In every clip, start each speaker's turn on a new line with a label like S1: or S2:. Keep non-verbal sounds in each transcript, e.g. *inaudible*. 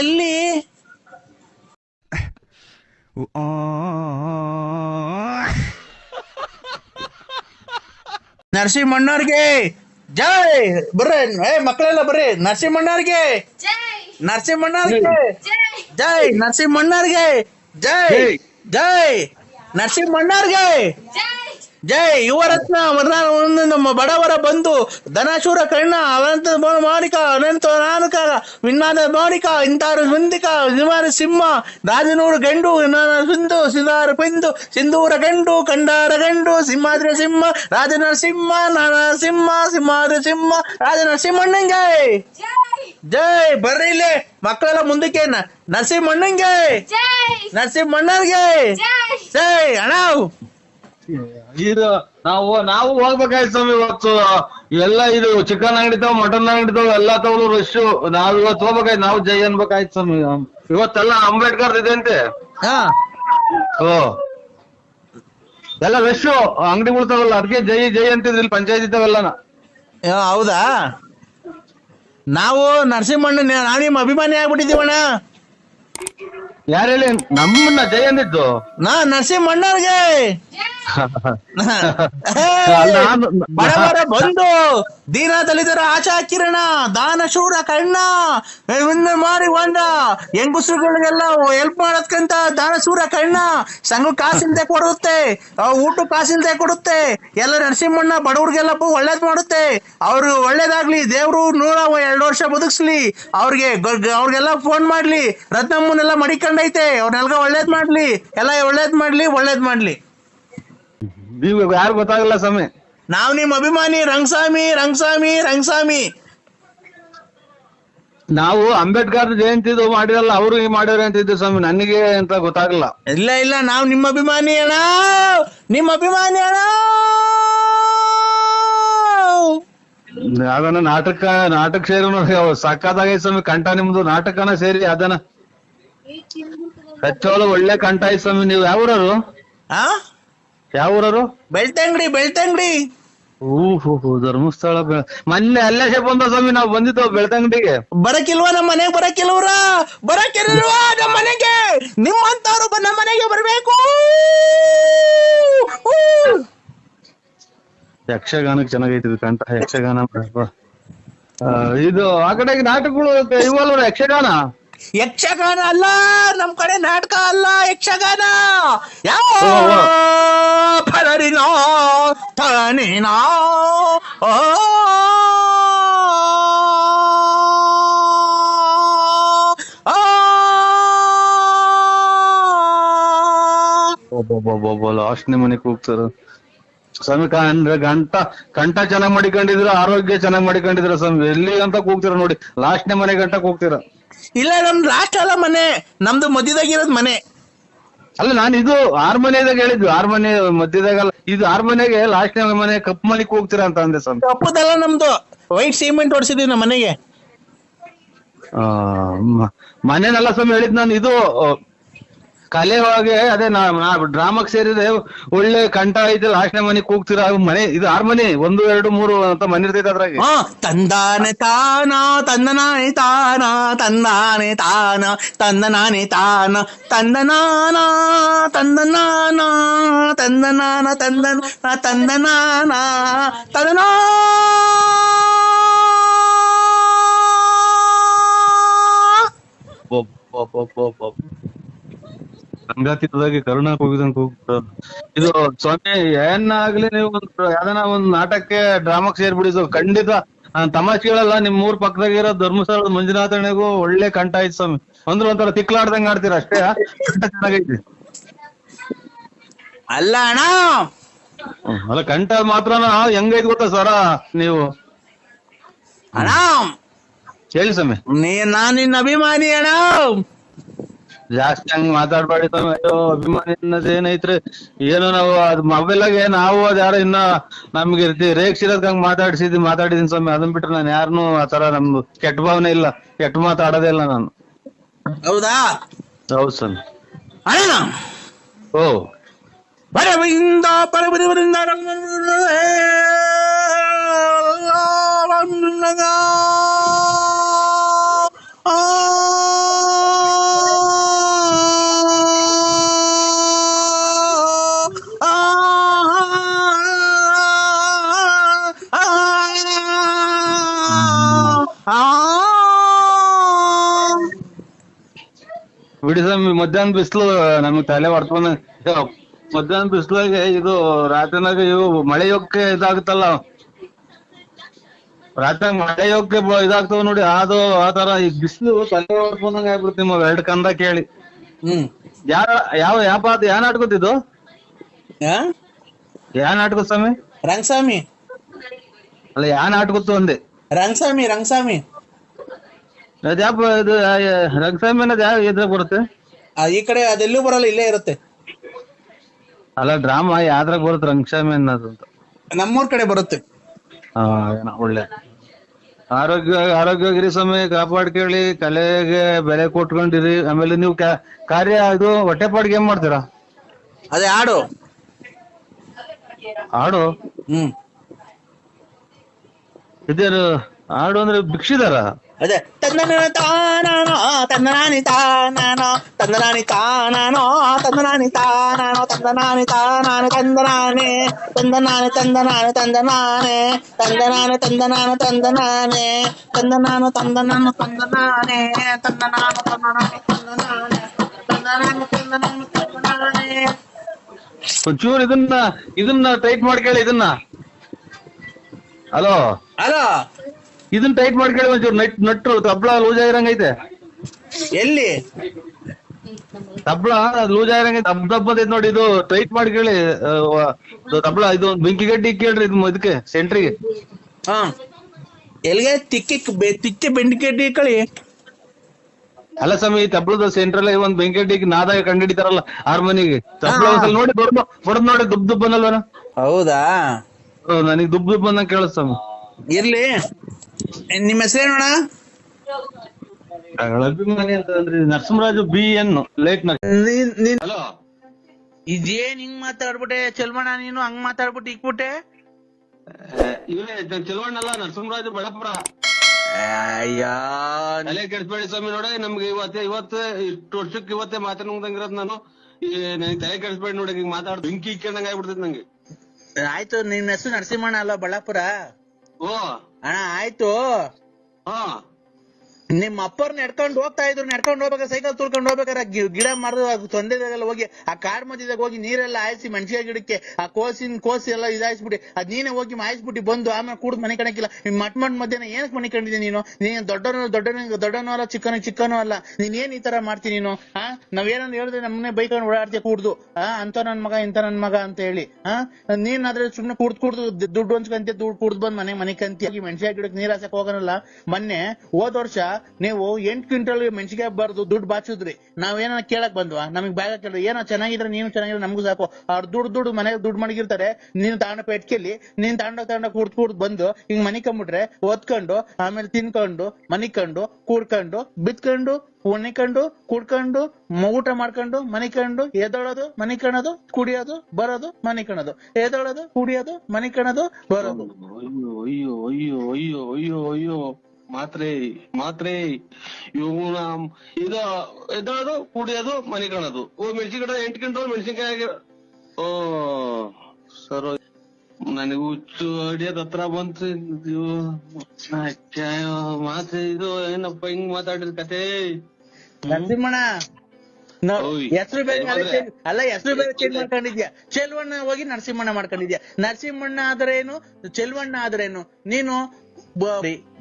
S1: ಎಲ್ಲಿ? ನರಸಿಂಹಣ್ಣವ್ರಿಗೆ ಜೈ! ಬರ್ರಿ ಏ ಮಕ್ಕಳೆಲ್ಲ ಬರ್ರಿ. ನರಸಿಂಹಣ್ಣವ್ರಿಗೆ ನರಸಿಂಹಣ್ಣವ್ರಿಗೆ ಜೈ! ನರಸಿಂಹಣ್ಣವ್ರಿಗೆ ಜೈ! ಜೈ! ನರಸಿಂಹಣ್ಣವ್ರಿಗೆ ಜೈ ಯುವರತ್ನ ಒಂದು ನಮ್ಮ ಬಡವರ ಬಂಧು ಧನಶೂರ ಕರ್ಣ ಅನಂತ ಮಾಣಿಕ ಅನಂತ ನಾನಕ ವಿನ್ನಾದ ಮಾಣಿಕ ಇಂತಾರು ಮುಂದಿಕ ನಿವಾರ ಸಿಂಹ ರಾಜನೂರು ಗಂಡು ಸಿಂಧು ಸಿಂಧಾರ ಪಿಂದು ಸಿಂಧೂರ ಗಂಡು ಕಂಡಾರ ಗಂಡು ಸಿಂಹಾದ್ರ ಸಿಂಹ ರಾಜನ ಸಿಂಹ ನಾನ ಸಿಂಹ ಸಿಂಹಾದ್ರಿ ಸಿಂಹ ರಾಜನ ಸಿಂಹಣ್ಣಂಗೆ. ಜೈ ಬರ್ರಿ ಇಲ್ಲಿ ಮಕ್ಕಳೆಲ್ಲ ಮುಂದಕ್ಕೆ ನರಸಿಂಹಣ್ಣಂಗೆ. ನರಸಿಂಹಣ್ಣವ್ರಿಗೆ ಜೈ. ಅಣ್ಣ
S2: ಇದು ನಾವು ನಾವು ಹೋಗ್ಬೇಕಾಯ್ತು ಸ್ವಾಮಿ ಇವತ್ತು. ಎಲ್ಲ ಇದು ಚಿಕನ್ ಅಂಗಡಿ ತಾವ್ ಮಟನ್ ಅಂಗಡಿ ತಾವ್ ಎಲ್ಲಾ ತಗೊಂಡು ರಶ್ ನಾವ್ ಇವತ್ತು ಹೋಗ್ಬೇಕಾಯ್ತು ನಾವು ಜೈ ಅನ್ಬೇಕಾಯ್ತು ಸ್ವಾಮಿ. ಇವತ್ತೆಲ್ಲ ಅಂಬೇಡ್ಕರ್ ಇದೆ ಅಂತೆ
S1: ಹಾ.
S2: ಓ. ಎಲ್ಲ ರಶ್ ಅಂಗಡಿಗಳು ತಾವಲ್ಲ ಅದಕ್ಕೆ ಜೈ ಜೈ ಅಂತಿದ್ರಿ ಇಲ್ಲಿ ಪಂಚಾಯತ್ ಇದ್ದಾವೆಲ್ಲನ.
S1: ಹೌದಾ? ನಾವು ನರಸಿಂಹಣ್ಣ ನಾನು ನಿಮ್ಮ ಅಭಿಮಾನಿ ಆಗ್ಬಿಟ್ಟಿದೀವಣ್ಣ
S2: ಯಾರು ಹೇಳಿ ನಮ್ಮನ್ನ ಜೈ ಅಂದಿದ್ದು?
S1: ನಾ ನರಸಿಂಹಣ್ಣವ್ರಿಗೆ. *laughs* ಬಡವರ *laughs* ಬಂದು ದೀನ ದಲಿತರ ಆಶಾ ಕಿರಣ ದಾನ ಶೂರ ಕಣ್ಣ ಮಾರಿ ಒಂದ ಹೆಂಗಸರುಗಳಿಗೆಲ್ಲ ಹೆಲ್ಪ್ ಮಾಡೋದ್ಕಂತ ದಾನ ಶೂರ ಕಣ್ಣ ಸಂಘ ಕಾಸಿಲ್ದೆ ಕೊಡುತ್ತೆ ಊಟ ಕಾಸಿಲ್ದೆ ಕೊಡುತ್ತೆ ಎಲ್ಲ ನರಸಿಂಹಣ್ಣ ಬಡವ್ರಿಗೆಲ್ಲ ಒಳ್ಳೇದ್ ಮಾಡುತ್ತೆ ಅವ್ರು ಒಳ್ಳೇದಾಗ್ಲಿ ದೇವ್ರು ನೂರ ಎರಡು ವರ್ಷ ಬದುಕ್ಸ್ಲಿ ಅವ್ರಿಗೆ ಅವ್ರಿಗೆಲ್ಲ ಫೋನ್ ಮಾಡ್ಲಿ ರತ್ನಮ್ಮನೆಲ್ಲ ಮಡಿಕೊಂಡೈತೆ ಅವ್ರನ್ನೆಲ್ಲ ಒಳ್ಳೇದ್ ಮಾಡ್ಲಿ ಎಲ್ಲ ಒಳ್ಳೇದ್ ಮಾಡ್ಲಿ ಒಳ್ಳೇದ್ ಮಾಡ್ಲಿ.
S2: ನೀವು ಯಾರು ಗೊತ್ತಾಗಲ್ಲ ಸ್ವಾಮಿ.
S1: ನಾವ್ ನಿಮ್ ಅಭಿಮಾನಿ ರಂಗಸ್ವಾಮಿ ರಂಗಸ್ವಾಮಿ ರಂಗಸ್ವಾಮಿ.
S2: ನಾವು ಅಂಬೇಡ್ಕರ್ ಜಯಂತಿದು ಮಾಡಿರಲ್ಲ ಅವರು ಅಂತ ಅಂತಿದ್ದು ಸ್ವಾಮಿ ನನಗೆ ಅಂತ ಗೊತ್ತಾಗಲ್ಲ.
S1: ಇಲ್ಲ ಇಲ್ಲ ನಾವ್ ನಿಮ್ಮ ಅಭಿಮಾನಿ ಅಣ್ಣ ನಿಮ್ಮ ಅಭಿಮಾನಿ ಅಣ್ಣ.
S2: ಅದನ್ನ ನಾಟಕ ನಾಟಕ ಸೇರಿ ಸಾಕಾದಾಗ ಸ್ವಾಮಿ ಕಂಠ ನಿಮ್ದು ನಾಟಕನ ಸೇರಿ ಅದನ್ನ. ಹೆಚ್ಚೋಳು ಒಳ್ಳೆ ಕಂಠಾಯ ಸ್ವಾಮಿ ನೀವು ಯಾವ ಯಾವೂರರು
S1: ಆ?
S2: ಯಾವೂರರು
S1: ಬೆಳ್ತಂಗಡಿ ಬೆಳ್ತಂಗಡಿ.
S2: ಹೂ ಧರ್ಮಸ್ಥಳ ಬೆ- ಮೊನ್ನೆ ಅಲ್ಲೇ ಬಂದ ಸ್ವಾಮಿ ನಾವು ಬಂದಿದ್ದೋ ಬೆಳ್ತಂಗಡಿಗೆ.
S1: ಬರಕಿಲ್ವಾ ನಮ್ಮ ಮನೆಗೆ ಬರಕಿಲ್ವ್ರ? ಬರಕಿಲ್ವಾ ನಮ್ಮ ಮನೆಗೆ? ನಿಮ್ಮಂತವ್ರು ಬ- ನಮ್ಮ ಮನೆಗೆ ಬರ್ಬೇಕು.
S2: ಯಕ್ಷಗಾನಕ್ಕೆ ಚೆನ್ನಾಗೈತಿ ಇದು ಕಂಠ ಯಕ್ಷಗಾನ ಆ, ಇದು ಆ ಕಡೆಗೆ ನಾಟಕಗಳು ಇವಲ್ವ ಯಕ್ಷಗಾನ?
S1: ಯಕ್ಷಗಾನ ಅಲ್ಲ ನಮ್ ಕಡೆ ನಾಟಕ ಅಲ್ಲ ಯಕ್ಷಗಾನ. ಯಾವ. ಫಲರಿನೋ ತನಿನೋ ಓ.
S2: ಲಾಸ್ಟ್ನೇ ಮನೆಗೆ ಹೋಗ್ತಾರ ಸ್ವಾಮಿ ಅಂದ್ರೆ ಗಂಟ ಕಂಠ ಚೆನ್ನಾಗ್ ಮಾಡಿಕೊಂಡಿದ್ರ ಆರೋಗ್ಯ ಚೆನ್ನಾಗ್ ಮಾಡಿಕೊಂಡಿದ್ರ ಸ್ವಾಮಿ? ಎಲ್ಲಿ ಅಂತ ಕೂಗ್ತೀರ ನೋಡಿ ಲಾಸ್ಟ್ನೇ ಮನೆ ಗಂಟ ಕೂಗ್ತೀರ?
S1: ಇಲ್ಲ ನಮ್ದು ಲಾಸ್ಟ್ ಅಲ್ಲ ಮನೆ. ನಮ್ದು ಮಧ್ಯದಾಗಿರೋದ್ ಮನೆ.
S2: ಅಲ್ಲ ನಾನು ಇದು ಆರ್ ಮನೆದಾಗ ಹೇಳಿದ್ವಿ ಆರ್ ಮನೆ ಮಧ್ಯದಾಗಲ್ಲ ಇದು ಆರ್ ಮನೆಗೆ ಲಾಸ್ಟ್ನೇ ಮನೆ ಕಪ್ ಮನೆಗೆ ಹೋಗ್ತೀರಾ ಅಂತ ಅಂದೆ ಸ್ವಾಮಿ.
S1: ತಪ್ಪದಲ್ಲ ನಮ್ದು. ವೈಟ್ ಸಿಮೆಂಟ್ ಹೊಡ್ಸಿದ್ವಿ ನಮ್ಮ ಮನೆಗೆ.
S2: ಆ, ಮ- ಮನೆನಲ್ಲ ಸ್ವಾಮಿ ಹೇಳಿದ್ ನಾನು. ಇದು ಕಲೆ ಒಳಗೆ ಅದೇ ನಾ ಡ್ರಾಮಾಕ್ ಸೇರಿದ್ರೆ ಒಳ್ಳೆ ಕಂಠ ಐತೆ ಲಾಸ್ಟ್ನೇ ಮನೆಗೆ ಕೂಗ್ತೀರಾ ಮನೆ ಇದು ಆರ್ ಮನೆ ಒಂದು ಎರಡು ಮೂರು ಅಂತ ಮನೆ ಇರ್ತೈತೆ ಅದ್ರಾಗ.
S1: ಹಾ ತಂದಾನೆ ತಾನ ತಂದನಾನೆ ತಾನ ತಂದಾನೆ ತಾನ ತಂದನಾನೆ ತಾನ ತಂದನಾನ ತಂದನಾನ ತಂದನಾನ ತಂದನ ತಂದನಾನ ತಂದನಾ.
S2: ಸಂಗಾತಿದಾಗಿ ಕರುಣಾ ಕೂಗಿದಂಗ್ ಕೂಗ್ಬಿಟ್ಟು. ಇದು ಸ್ವಾಮಿ ಏನಾಗ್ಲಿ ನೀವು ಒಂದು ಯಾವ್ದನ ಒಂದ್ ನಾಟಕಕ್ಕೆ ಡ್ರಾಮಾಕ್ ಸೇರ್ಬಿಡಿ ಖಂಡಿತ ನಾನ್ ತಮಾಷೆ ಕೇಳಲ್ಲ ನಿಮ್ ಮೂರ್ ಪಕ್ಕದಾಗಿರೋ ಧರ್ಮಸ್ಥಳದ ಮಂಜುನಾಥಣೆಗೂ ಒಳ್ಳೆ ಕಂಠ ಆಯ್ತು ಸ್ವಾಮಿ. ಅಂದ್ರೆ ಒಂಥರ ತಿಕ್ಲಾಡ್ದಂಗ್ ಆಡ್ತೀರ ಅಷ್ಟೇ ಕಂಠ ಚೆನ್ನಾಗೈತಿ.
S1: ಅಲ್ಲ ಅಣ್ಣ!
S2: ಹ್ಮ್. ಅಲ್ಲ ಕಂಠ ಮಾತ್ರನ ಹೆಂಗೈತ್ ಗೊತ್ತಾ ಸರ ನೀವು?
S1: ಅಣ್ಣ!
S2: ಹೇಳಿ ಸ್ವಾಮಿ.
S1: ನೀ ನಾನ್ ನಿನ್ನ ಅಭಿಮಾನಿ ಅಣ್ಣ!
S2: ಜಾಸ್ತಿ ಹಂಗ್ ಮಾತಾಡ್ಬೇಡಿ ಅಯ್ಯೋ ಅಭಿಮಾನಿ ಅನ್ನೋದ್ ಏನೈತ್ರಿ ಏನು ನಾವು ಅದ್ ಮೊಬೈಲಾಗೆ ನಾವು ಅದ್ ಯಾರೋ ಇನ್ನ ನಮ್ಗೆ ರೇಗ್ಸಿರೋದ್ ಹಂಗ್ ಮಾತಾಡ್ಸಿದ್ ಮಾತಾಡಿದೀನಿ ಸ್ವಾಮಿ ಅದನ್ ಬಿಟ್ರೆ ನಾನು ಯಾರನ್ನೂ ಆತರ ನಮ್ದು ಕೆಟ್ಟ ಭಾವನೆ ಇಲ್ಲ ಕೆಟ್ಟ ಮಾತಾಡೋದೇ ಇಲ್ಲ ನಾನು
S1: ಹೌದಾ
S2: ಹೌದು ಸ್ವಾಮಿ
S1: ಅಣ್ಣ
S2: ಓ
S1: ಬರವಿಂದ ಪರಬರಿವರಿಂದ
S2: ಮಧ್ಯಾಹ್ನ ಬಿಸಿಲು ನಮಗ್ ತಲೆ ಹೊಡ್ಕೊಂಡ ಮಧ್ಯಾಹ್ನ ಬಿಸಿಲಾಗೆ ಇದು ರಾತ್ರಿನಾಗ ಇವು ಮಳೆ ಯೋಗಕ್ಕೆ ಇದಾಗುತ್ತಲ್ಲ ರಾತ್ರಿ ಮಳೆ ಯೋಗಕ್ಕೆ ಇದಾಗ್ತಾವ ನೋಡಿ ಅದು ಆ ತರ ಈ ಬಿಸಿಲು ತಲೆ ಹೊಡ್ಕೊಂಡಂಗ ಆಗ್ಬಿಡ್ತು ನಿಮ್ಮ ಎರಡ್ ಕಂದ ಕೇಳಿ.
S1: ಹ್ಮ್.
S2: ಯಾರ ಯಾವ ಯಾವ ಪಾತ್ರ ಯಾ ಇದು
S1: ಆ?
S2: ಯಾ ನಾಟಕ ಸ್ವಾಮಿ?
S1: ರಂಗಸ್ವಾಮಿ.
S2: ಅಲ್ಲ ಯಾ ನಾಟಕತ್ತು ಅಂದೆ?
S1: ರಂಗಸ್ವಾಮಿ ರಂಗಸ್ವಾಮಿ.
S2: ಅದ್ಯಾಪ ಇದು ರಂಗಸ್ವಾಮಿ ಅನ್ನೋದು ಯಾವ ಇದ್ರಾಗ ಬರುತ್ತೆ?
S1: ಆ, ಈ ಕಡೆ ಅದೆಲ್ಲೂ ಬರಲ್ಲ ಇಲ್ಲೇ ಇರುತ್ತೆ.
S2: ಅಲ್ಲ ಡ್ರಾಮಾ ಯಾವ್ದ್ರಾಗ ಬರುತ್ತೆ ರಂಗಸ್ವಾಮಿ ಅನ್ನೋದು ಅಂತ.
S1: ನಮ್ಮೂರ್ ಕಡೆ ಬರುತ್ತೆ.
S2: ಆ, ಏನೋ ಒಳ್ಳೆ. ಆರೋಗ್ಯ ಆರೋಗ್ಯವಾಗಿರಿ ಸ್ವಾಮಿ ಕಾಪಾಡ್ಕೊಳ್ಳಿ ಕಲೆಗೆ ಬೆಲೆ ಕೊಟ್ಕೊಂಡಿರಿ. ಆಮೇಲೆ ನೀವು ಕ್ಯಾ- ಕಾರ್ಯ ಇದು ಹೊಟ್ಟೆಪಾಡಿಗೆ ಏನ್ ಮಾಡ್ತೀರಾ?
S1: ಅದೇ ಆಡು
S2: ಹಾಡು?
S1: ಹ್ಮ್.
S2: ಇದೇನು ಆಡು ಅಂದ್ರೆ ಭಿಕ್ಷಿದಾರ?
S1: ಅದೇ ತಂದನ ತಾನಾನೋ ತಂದನಾನಿ ತಾನಾನೋ ತಂದನಾನಿ ತಾನಾನೋ ತಂದನಾನಿ ತಾನಾನೋ ತಂದನಾನಿ ತಾನಾನು ತಂದನಾನೆ ತಂದನಾನೆ ತಂದನಾನೆ ತಂದನಾನೆ ತಂದನಾನೆ ತಂದನಾನು ತಂದನಾನೆ ತಂದನಾನು ತಂದನಾನು ತಂದನಾನೆ ತಂದನಾನು ತಂದನಾನು ತಂದನಾನೆ ತಂದನಾನು ತಂದನಾನು ತಂದನಾನೆ
S2: ಒಂಚೂರು ಇದನ್ನ ಇದನ್ನ ಟೈಟ್ ಮಾಡ್ಕೊಳ್ಳಿ ಇದನ್ನ ಹಲೋ
S1: ಅಲೋ
S2: ಇದನ್ನ ಟೈಟ್ ಮಾಡ್ಕೊಳ್ಳಿ ಒಂಚೂರು ನಟ್ ನಟ್ರು ತಬ್ಳ ಲೂಸ್ ಆಗಿರಂಗೈತೆ.
S1: ಎಲ್ಲಿ?
S2: ತಬ್ಳ ಲೂಸ್ ಆಗಿರಂಗೈತೆ. ದಬ್ ದಬ್ ಅಂತೈತೆ ನೋಡಿ ಇದು ಟೈಟ್ ಮಾಡ್ಕೊಳ್ಳಿ ಕೇಳಿ ವ- ಇದು ಬೆಂಕಿ ಗಡ್ಡಿ ಕೇಳ್ರಿ ಇದು ಇದಕ್ಕೆ ಸೆಂಟ್ರಿಗೆ
S1: ಹಾ. ಎಲ್ಲಿಗೆ ತಿಕ್ಕಿ ಬೆ- ತಿಕ್ಕಿ ಬೆಂಡಿಕೆಡ್ಡಿ ಕಳಿ.
S2: ಅಲ್ಲ ಸ್ವಾಮಿ ತಬ್ಲದ ಸೆಂಟ್ರಲ್ ಒಂದ್ ಬೆಂಕಿ ನಾದಾಗ ಕಂಡಿಡಿತಾರಲ್ಲ ಹಾರ್ಮೋನಿಗೆ. ಒಂದ್ಸಲ ನೋಡಿ ಬಡ್ದು ನೋಡಿ ದುಬ್ ದುಬ್
S1: ಹೌದಾ?
S2: ನನಗೆ ದುಬ್ ದುಬ್ ಬಂದಂಗ ಕೇಳ ಸ್ವಾಮಿ.
S1: ಇರ್ಲಿ. ನಿಮ್ಮ ಹೆಸರೇನೋಣ
S2: ಅಭಿಮಾನಿ ಅಂತಂದ್ರೆ Narasimharaju B N late hello.
S1: ಇದೇನ್ ಹಿಂಗ್ ಮಾತಾಡ್ಬಿಟ್ಟೆ? ಚಲ್ಮಣ ನೀನು ಹಂಗ್ ಮಾತಾಡ್ಬಿಟ್ಟು ಇಕ್ಬಿಟ್ಟೆ?
S2: ಇವರೇ ಚೆಲುವಣ್ಣಲ್ಲ ನರಸಿಂಹರಾಜು ಬಳ್ಳಾಪುರ
S1: ಅಯ್ಯೋ
S2: ತಲೆ ಕೆಡಿಸ್ಬೇಡಿ ಸ್ವಾಮಿ ನೋಡಿ ನಮ್ಗೆ ಇವತ್ತೇ ಇವತ್ತೇ ಇಷ್ಟು ವರ್ಷಕ್ಕೆ ಇವತ್ತೇ ಮಾತಾಡಂಗಿರೋದು ನಾನು. ಈ ನನಗೆ ತಲೆ ಕೆಡಿಸ್ಬೇಡಿ ನೋಡಿ ಹಿಂಗ್ ಮಾತಾಡ್ ಬೆಂಕಿ ಇಕ್ಕಂಡಂಗ ಆಗ್ಬಿಡ್ತೈತಿ ನಂಗೆ.
S1: ಆಯ್ತು ನಿಮ್ ಹೆಸರು ನರಸಿಂಹಣ್ಣ ಅಲ್ಲ ಬಳ್ಳಾಪುರ?
S2: ಓ.
S1: ಅಣ್ಣ ಆಯ್ತು.
S2: ಹಾ.
S1: ನಿಮ್ ಅಪ್ಪರ್ ನಡ್ಕೊಂಡ್ ಹೋಗ್ತಾ ಇದ್ರು, ನಡ್ಕೊಂಡ್ ಹೋಗ್ಬೇಕಾದ್ರೆ ಸೈಕಲ್ ತುಳ್ಕೊಂಡ್ ಹೋಗ್ಬೇಕಾದ್ರೆ ಗಿಡ ಮರದ ತೊಂದರೆಲ್ಲ ಹೋಗಿ, ಆ ಕಾಡ್ ಮಧ್ಯದಾಗ ಹೋಗಿ ನೀರೆಲ್ಲ ಆಯಿಸಿ ಮೆಣಸಿನ ಗಿಡಕ್ಕೆ, ಆ ಕೋಸಿನ, ಕೋಸಿ ಎಲ್ಲ ಇದಾಯಿಸ್ಬಿಟ್ಟು ಅದ್ ನೀನೇ ಹೋಗಿ ಮಾಯಿಸ್ಬಿಟ್ಟು ಬಂದು ಆಮೇಲೆ ಕೂಡ ಮನೆ ಕಣಕ್ಕಿಲ್ಲ. ನಿಮ್ ಮಟ್ ಮಟ್ ಮಧ್ಯಾಹ್ನ ಏನಕ್ಕೆ ಮನೆ ಕಂಡಿದ್ದೆ ನೀನು? ನೀನ್ ದೊಡ್ಡವನು ದೊಡ್ಡನ ದೊಡ್ಡನೂ ಅಲ್ಲ ಚಿಕ್ಕನ ಚಿಕ್ಕನೂ ಅಲ್ಲ. ನೀನ್ ಏನ್ ಈ ತರ ಮಾಡ್ತೀನಿ ನೀನು? ಹಾ ನಾವೇನಂದ್ ಹೇಳಿದ್ರೆ ನಮ್ಮನೆ ಬೈಕೊಂಡು ಓಡಾಡ್ತೀಯ ಕೂಡ್ದು? ಹಾ ಅಂತ ನನ್ ಮಗ ಇಂತ ನನ್ ಮಗ ಅಂತ ಹೇಳಿ. ಹಾ ನೀನ್ ಆದ್ರೆ ಸುಮ್ನೆ ಕುಡ್ದು ಕುಡ್ದು ದುಡ್ಡು ಹಂಚ್ಕಂತೀಯ, ದುಡ್ಡು ಕುಡ್ದು ಬಂದ್ ಮನೆ ಮನೆ ಕಂತಿ ಮೆಣಸಿನ ಗಿಡಕ್ಕೆ ನೀರ್ ಹಾಸಕ್ ಹೋಗನಲ್ಲ. ಮೊನ್ನೆ ಹೋದ್ ವರ್ಷ ನೀವು ಎಂಟ್ ಕ್ವಿಂಟಲ್ ಮೆಣಸಿಗೆ ಬರ್ದು ದುಡ್ಡು ಬಾಚಿದ್ರಿ. ನಾವೇನ ಕೇಳಕ್ ಬಂದ್ವಾ? ನಮಗ್ ಬ್ಯಾಗ ಕೇಳಿದ್ರೆ ಏನೋ ಚೆನ್ನಾಗಿದ್ರೆ ನೀನು ಚೆನ್ನಾಗಿದ್ರೆ ನಮಗೂ ಸಾಕು. ಅವ್ರು ದುಡ್ಡು ದುಡ್ಡು ಮನೆಗೆ ದುಡ್ಡು ಮಡಗಿರ್ತಾರೆ, ನೀನು ತಾಂಡ ಪೆಟ್ಕೆಲಿ ನೀನ್ ತಾಂಡ ತಗೊಂಡೋಗ್ ಕೂಡ್ ಕೂಡ್ ಬಂದು ಹಿಂಗ್ ಮನಿ ಕಂಬಿಟ್ರೆ ಓದ್ಕೊಂಡು, ಆಮೇಲೆ ತಿನ್ಕೊಂಡು, ಮನಿಕೊಂಡು, ಕೂಡ್ಕೊಂಡು, ಬಿತ್ಕೊಂಡು ಒಣಿಕೊಂಡು ಕುಡ್ಕೊಂಡು ಊಟ ಮಾಡ್ಕೊಂಡು, ಮನಿಕೊಂಡು ಎದೊಳೋದು ಮನಿಕಣೋದು, ಕುಡಿಯೋದು, ಬರೋದು, ಮನಿಕಣೋದು. ಎದೊಳೋದು ಕುಡಿಯೋದು, ಮನಿಕಣೋದು, ಬರೋದು.
S2: ಅಯ್ಯೋ ಅಯ್ಯೋ ಅಯ್ಯೋ ಅಯ್ಯೋ ಅಯ್ಯೋ. ಮಾತ್ರೆ ಮಾತ್ರೆ ಇವನ ಇದು ಕುಡಿಯೋದು ಮನೆ ಕಾಣೋದು ಓ ಮೆಣಸಿನ ಗಿಡ ಎಂಟು ಗಂಟೆ ಮೆಣಸಿನ್ಕಾಯಿ ಓ ಸರ್ ನನಗೆ ಹುಚ್ಚು ಅಡಿಯೋದ್ ಹತ್ರ ಬಂತು. ಇದು ಮಾತ್ರೆ ಇದು ಏನಪ್ಪ ಹಿಂಗ್ ಮಾತಾಡಿದ ಕತೆ
S1: ನರಸಿಂಹಣ್ಣ
S2: ಓಯ್.
S1: ಹೆಸರು ಬೇರೆ
S2: ಏನ್?
S1: ಅಲ್ಲ ಹೆಸರು ಬೇರೆ ಚೇಂಜ್ ಮಾಡ್ಕೊಂಡಿದ್ಯಾ? ಚೆಲ್ವಣ್ಣ ಹೋಗಿ ನರಸಿಂಹಣ್ಣ ಮಾಡ್ಕೊಂಡಿದ್ಯಾ? ನರಸಿಂಹಣ್ಣ ಆದ್ರೇನು? ಚೆಲ್ವಣ್ಣ ಆದ್ರೇನು? ನೀನು ಬ-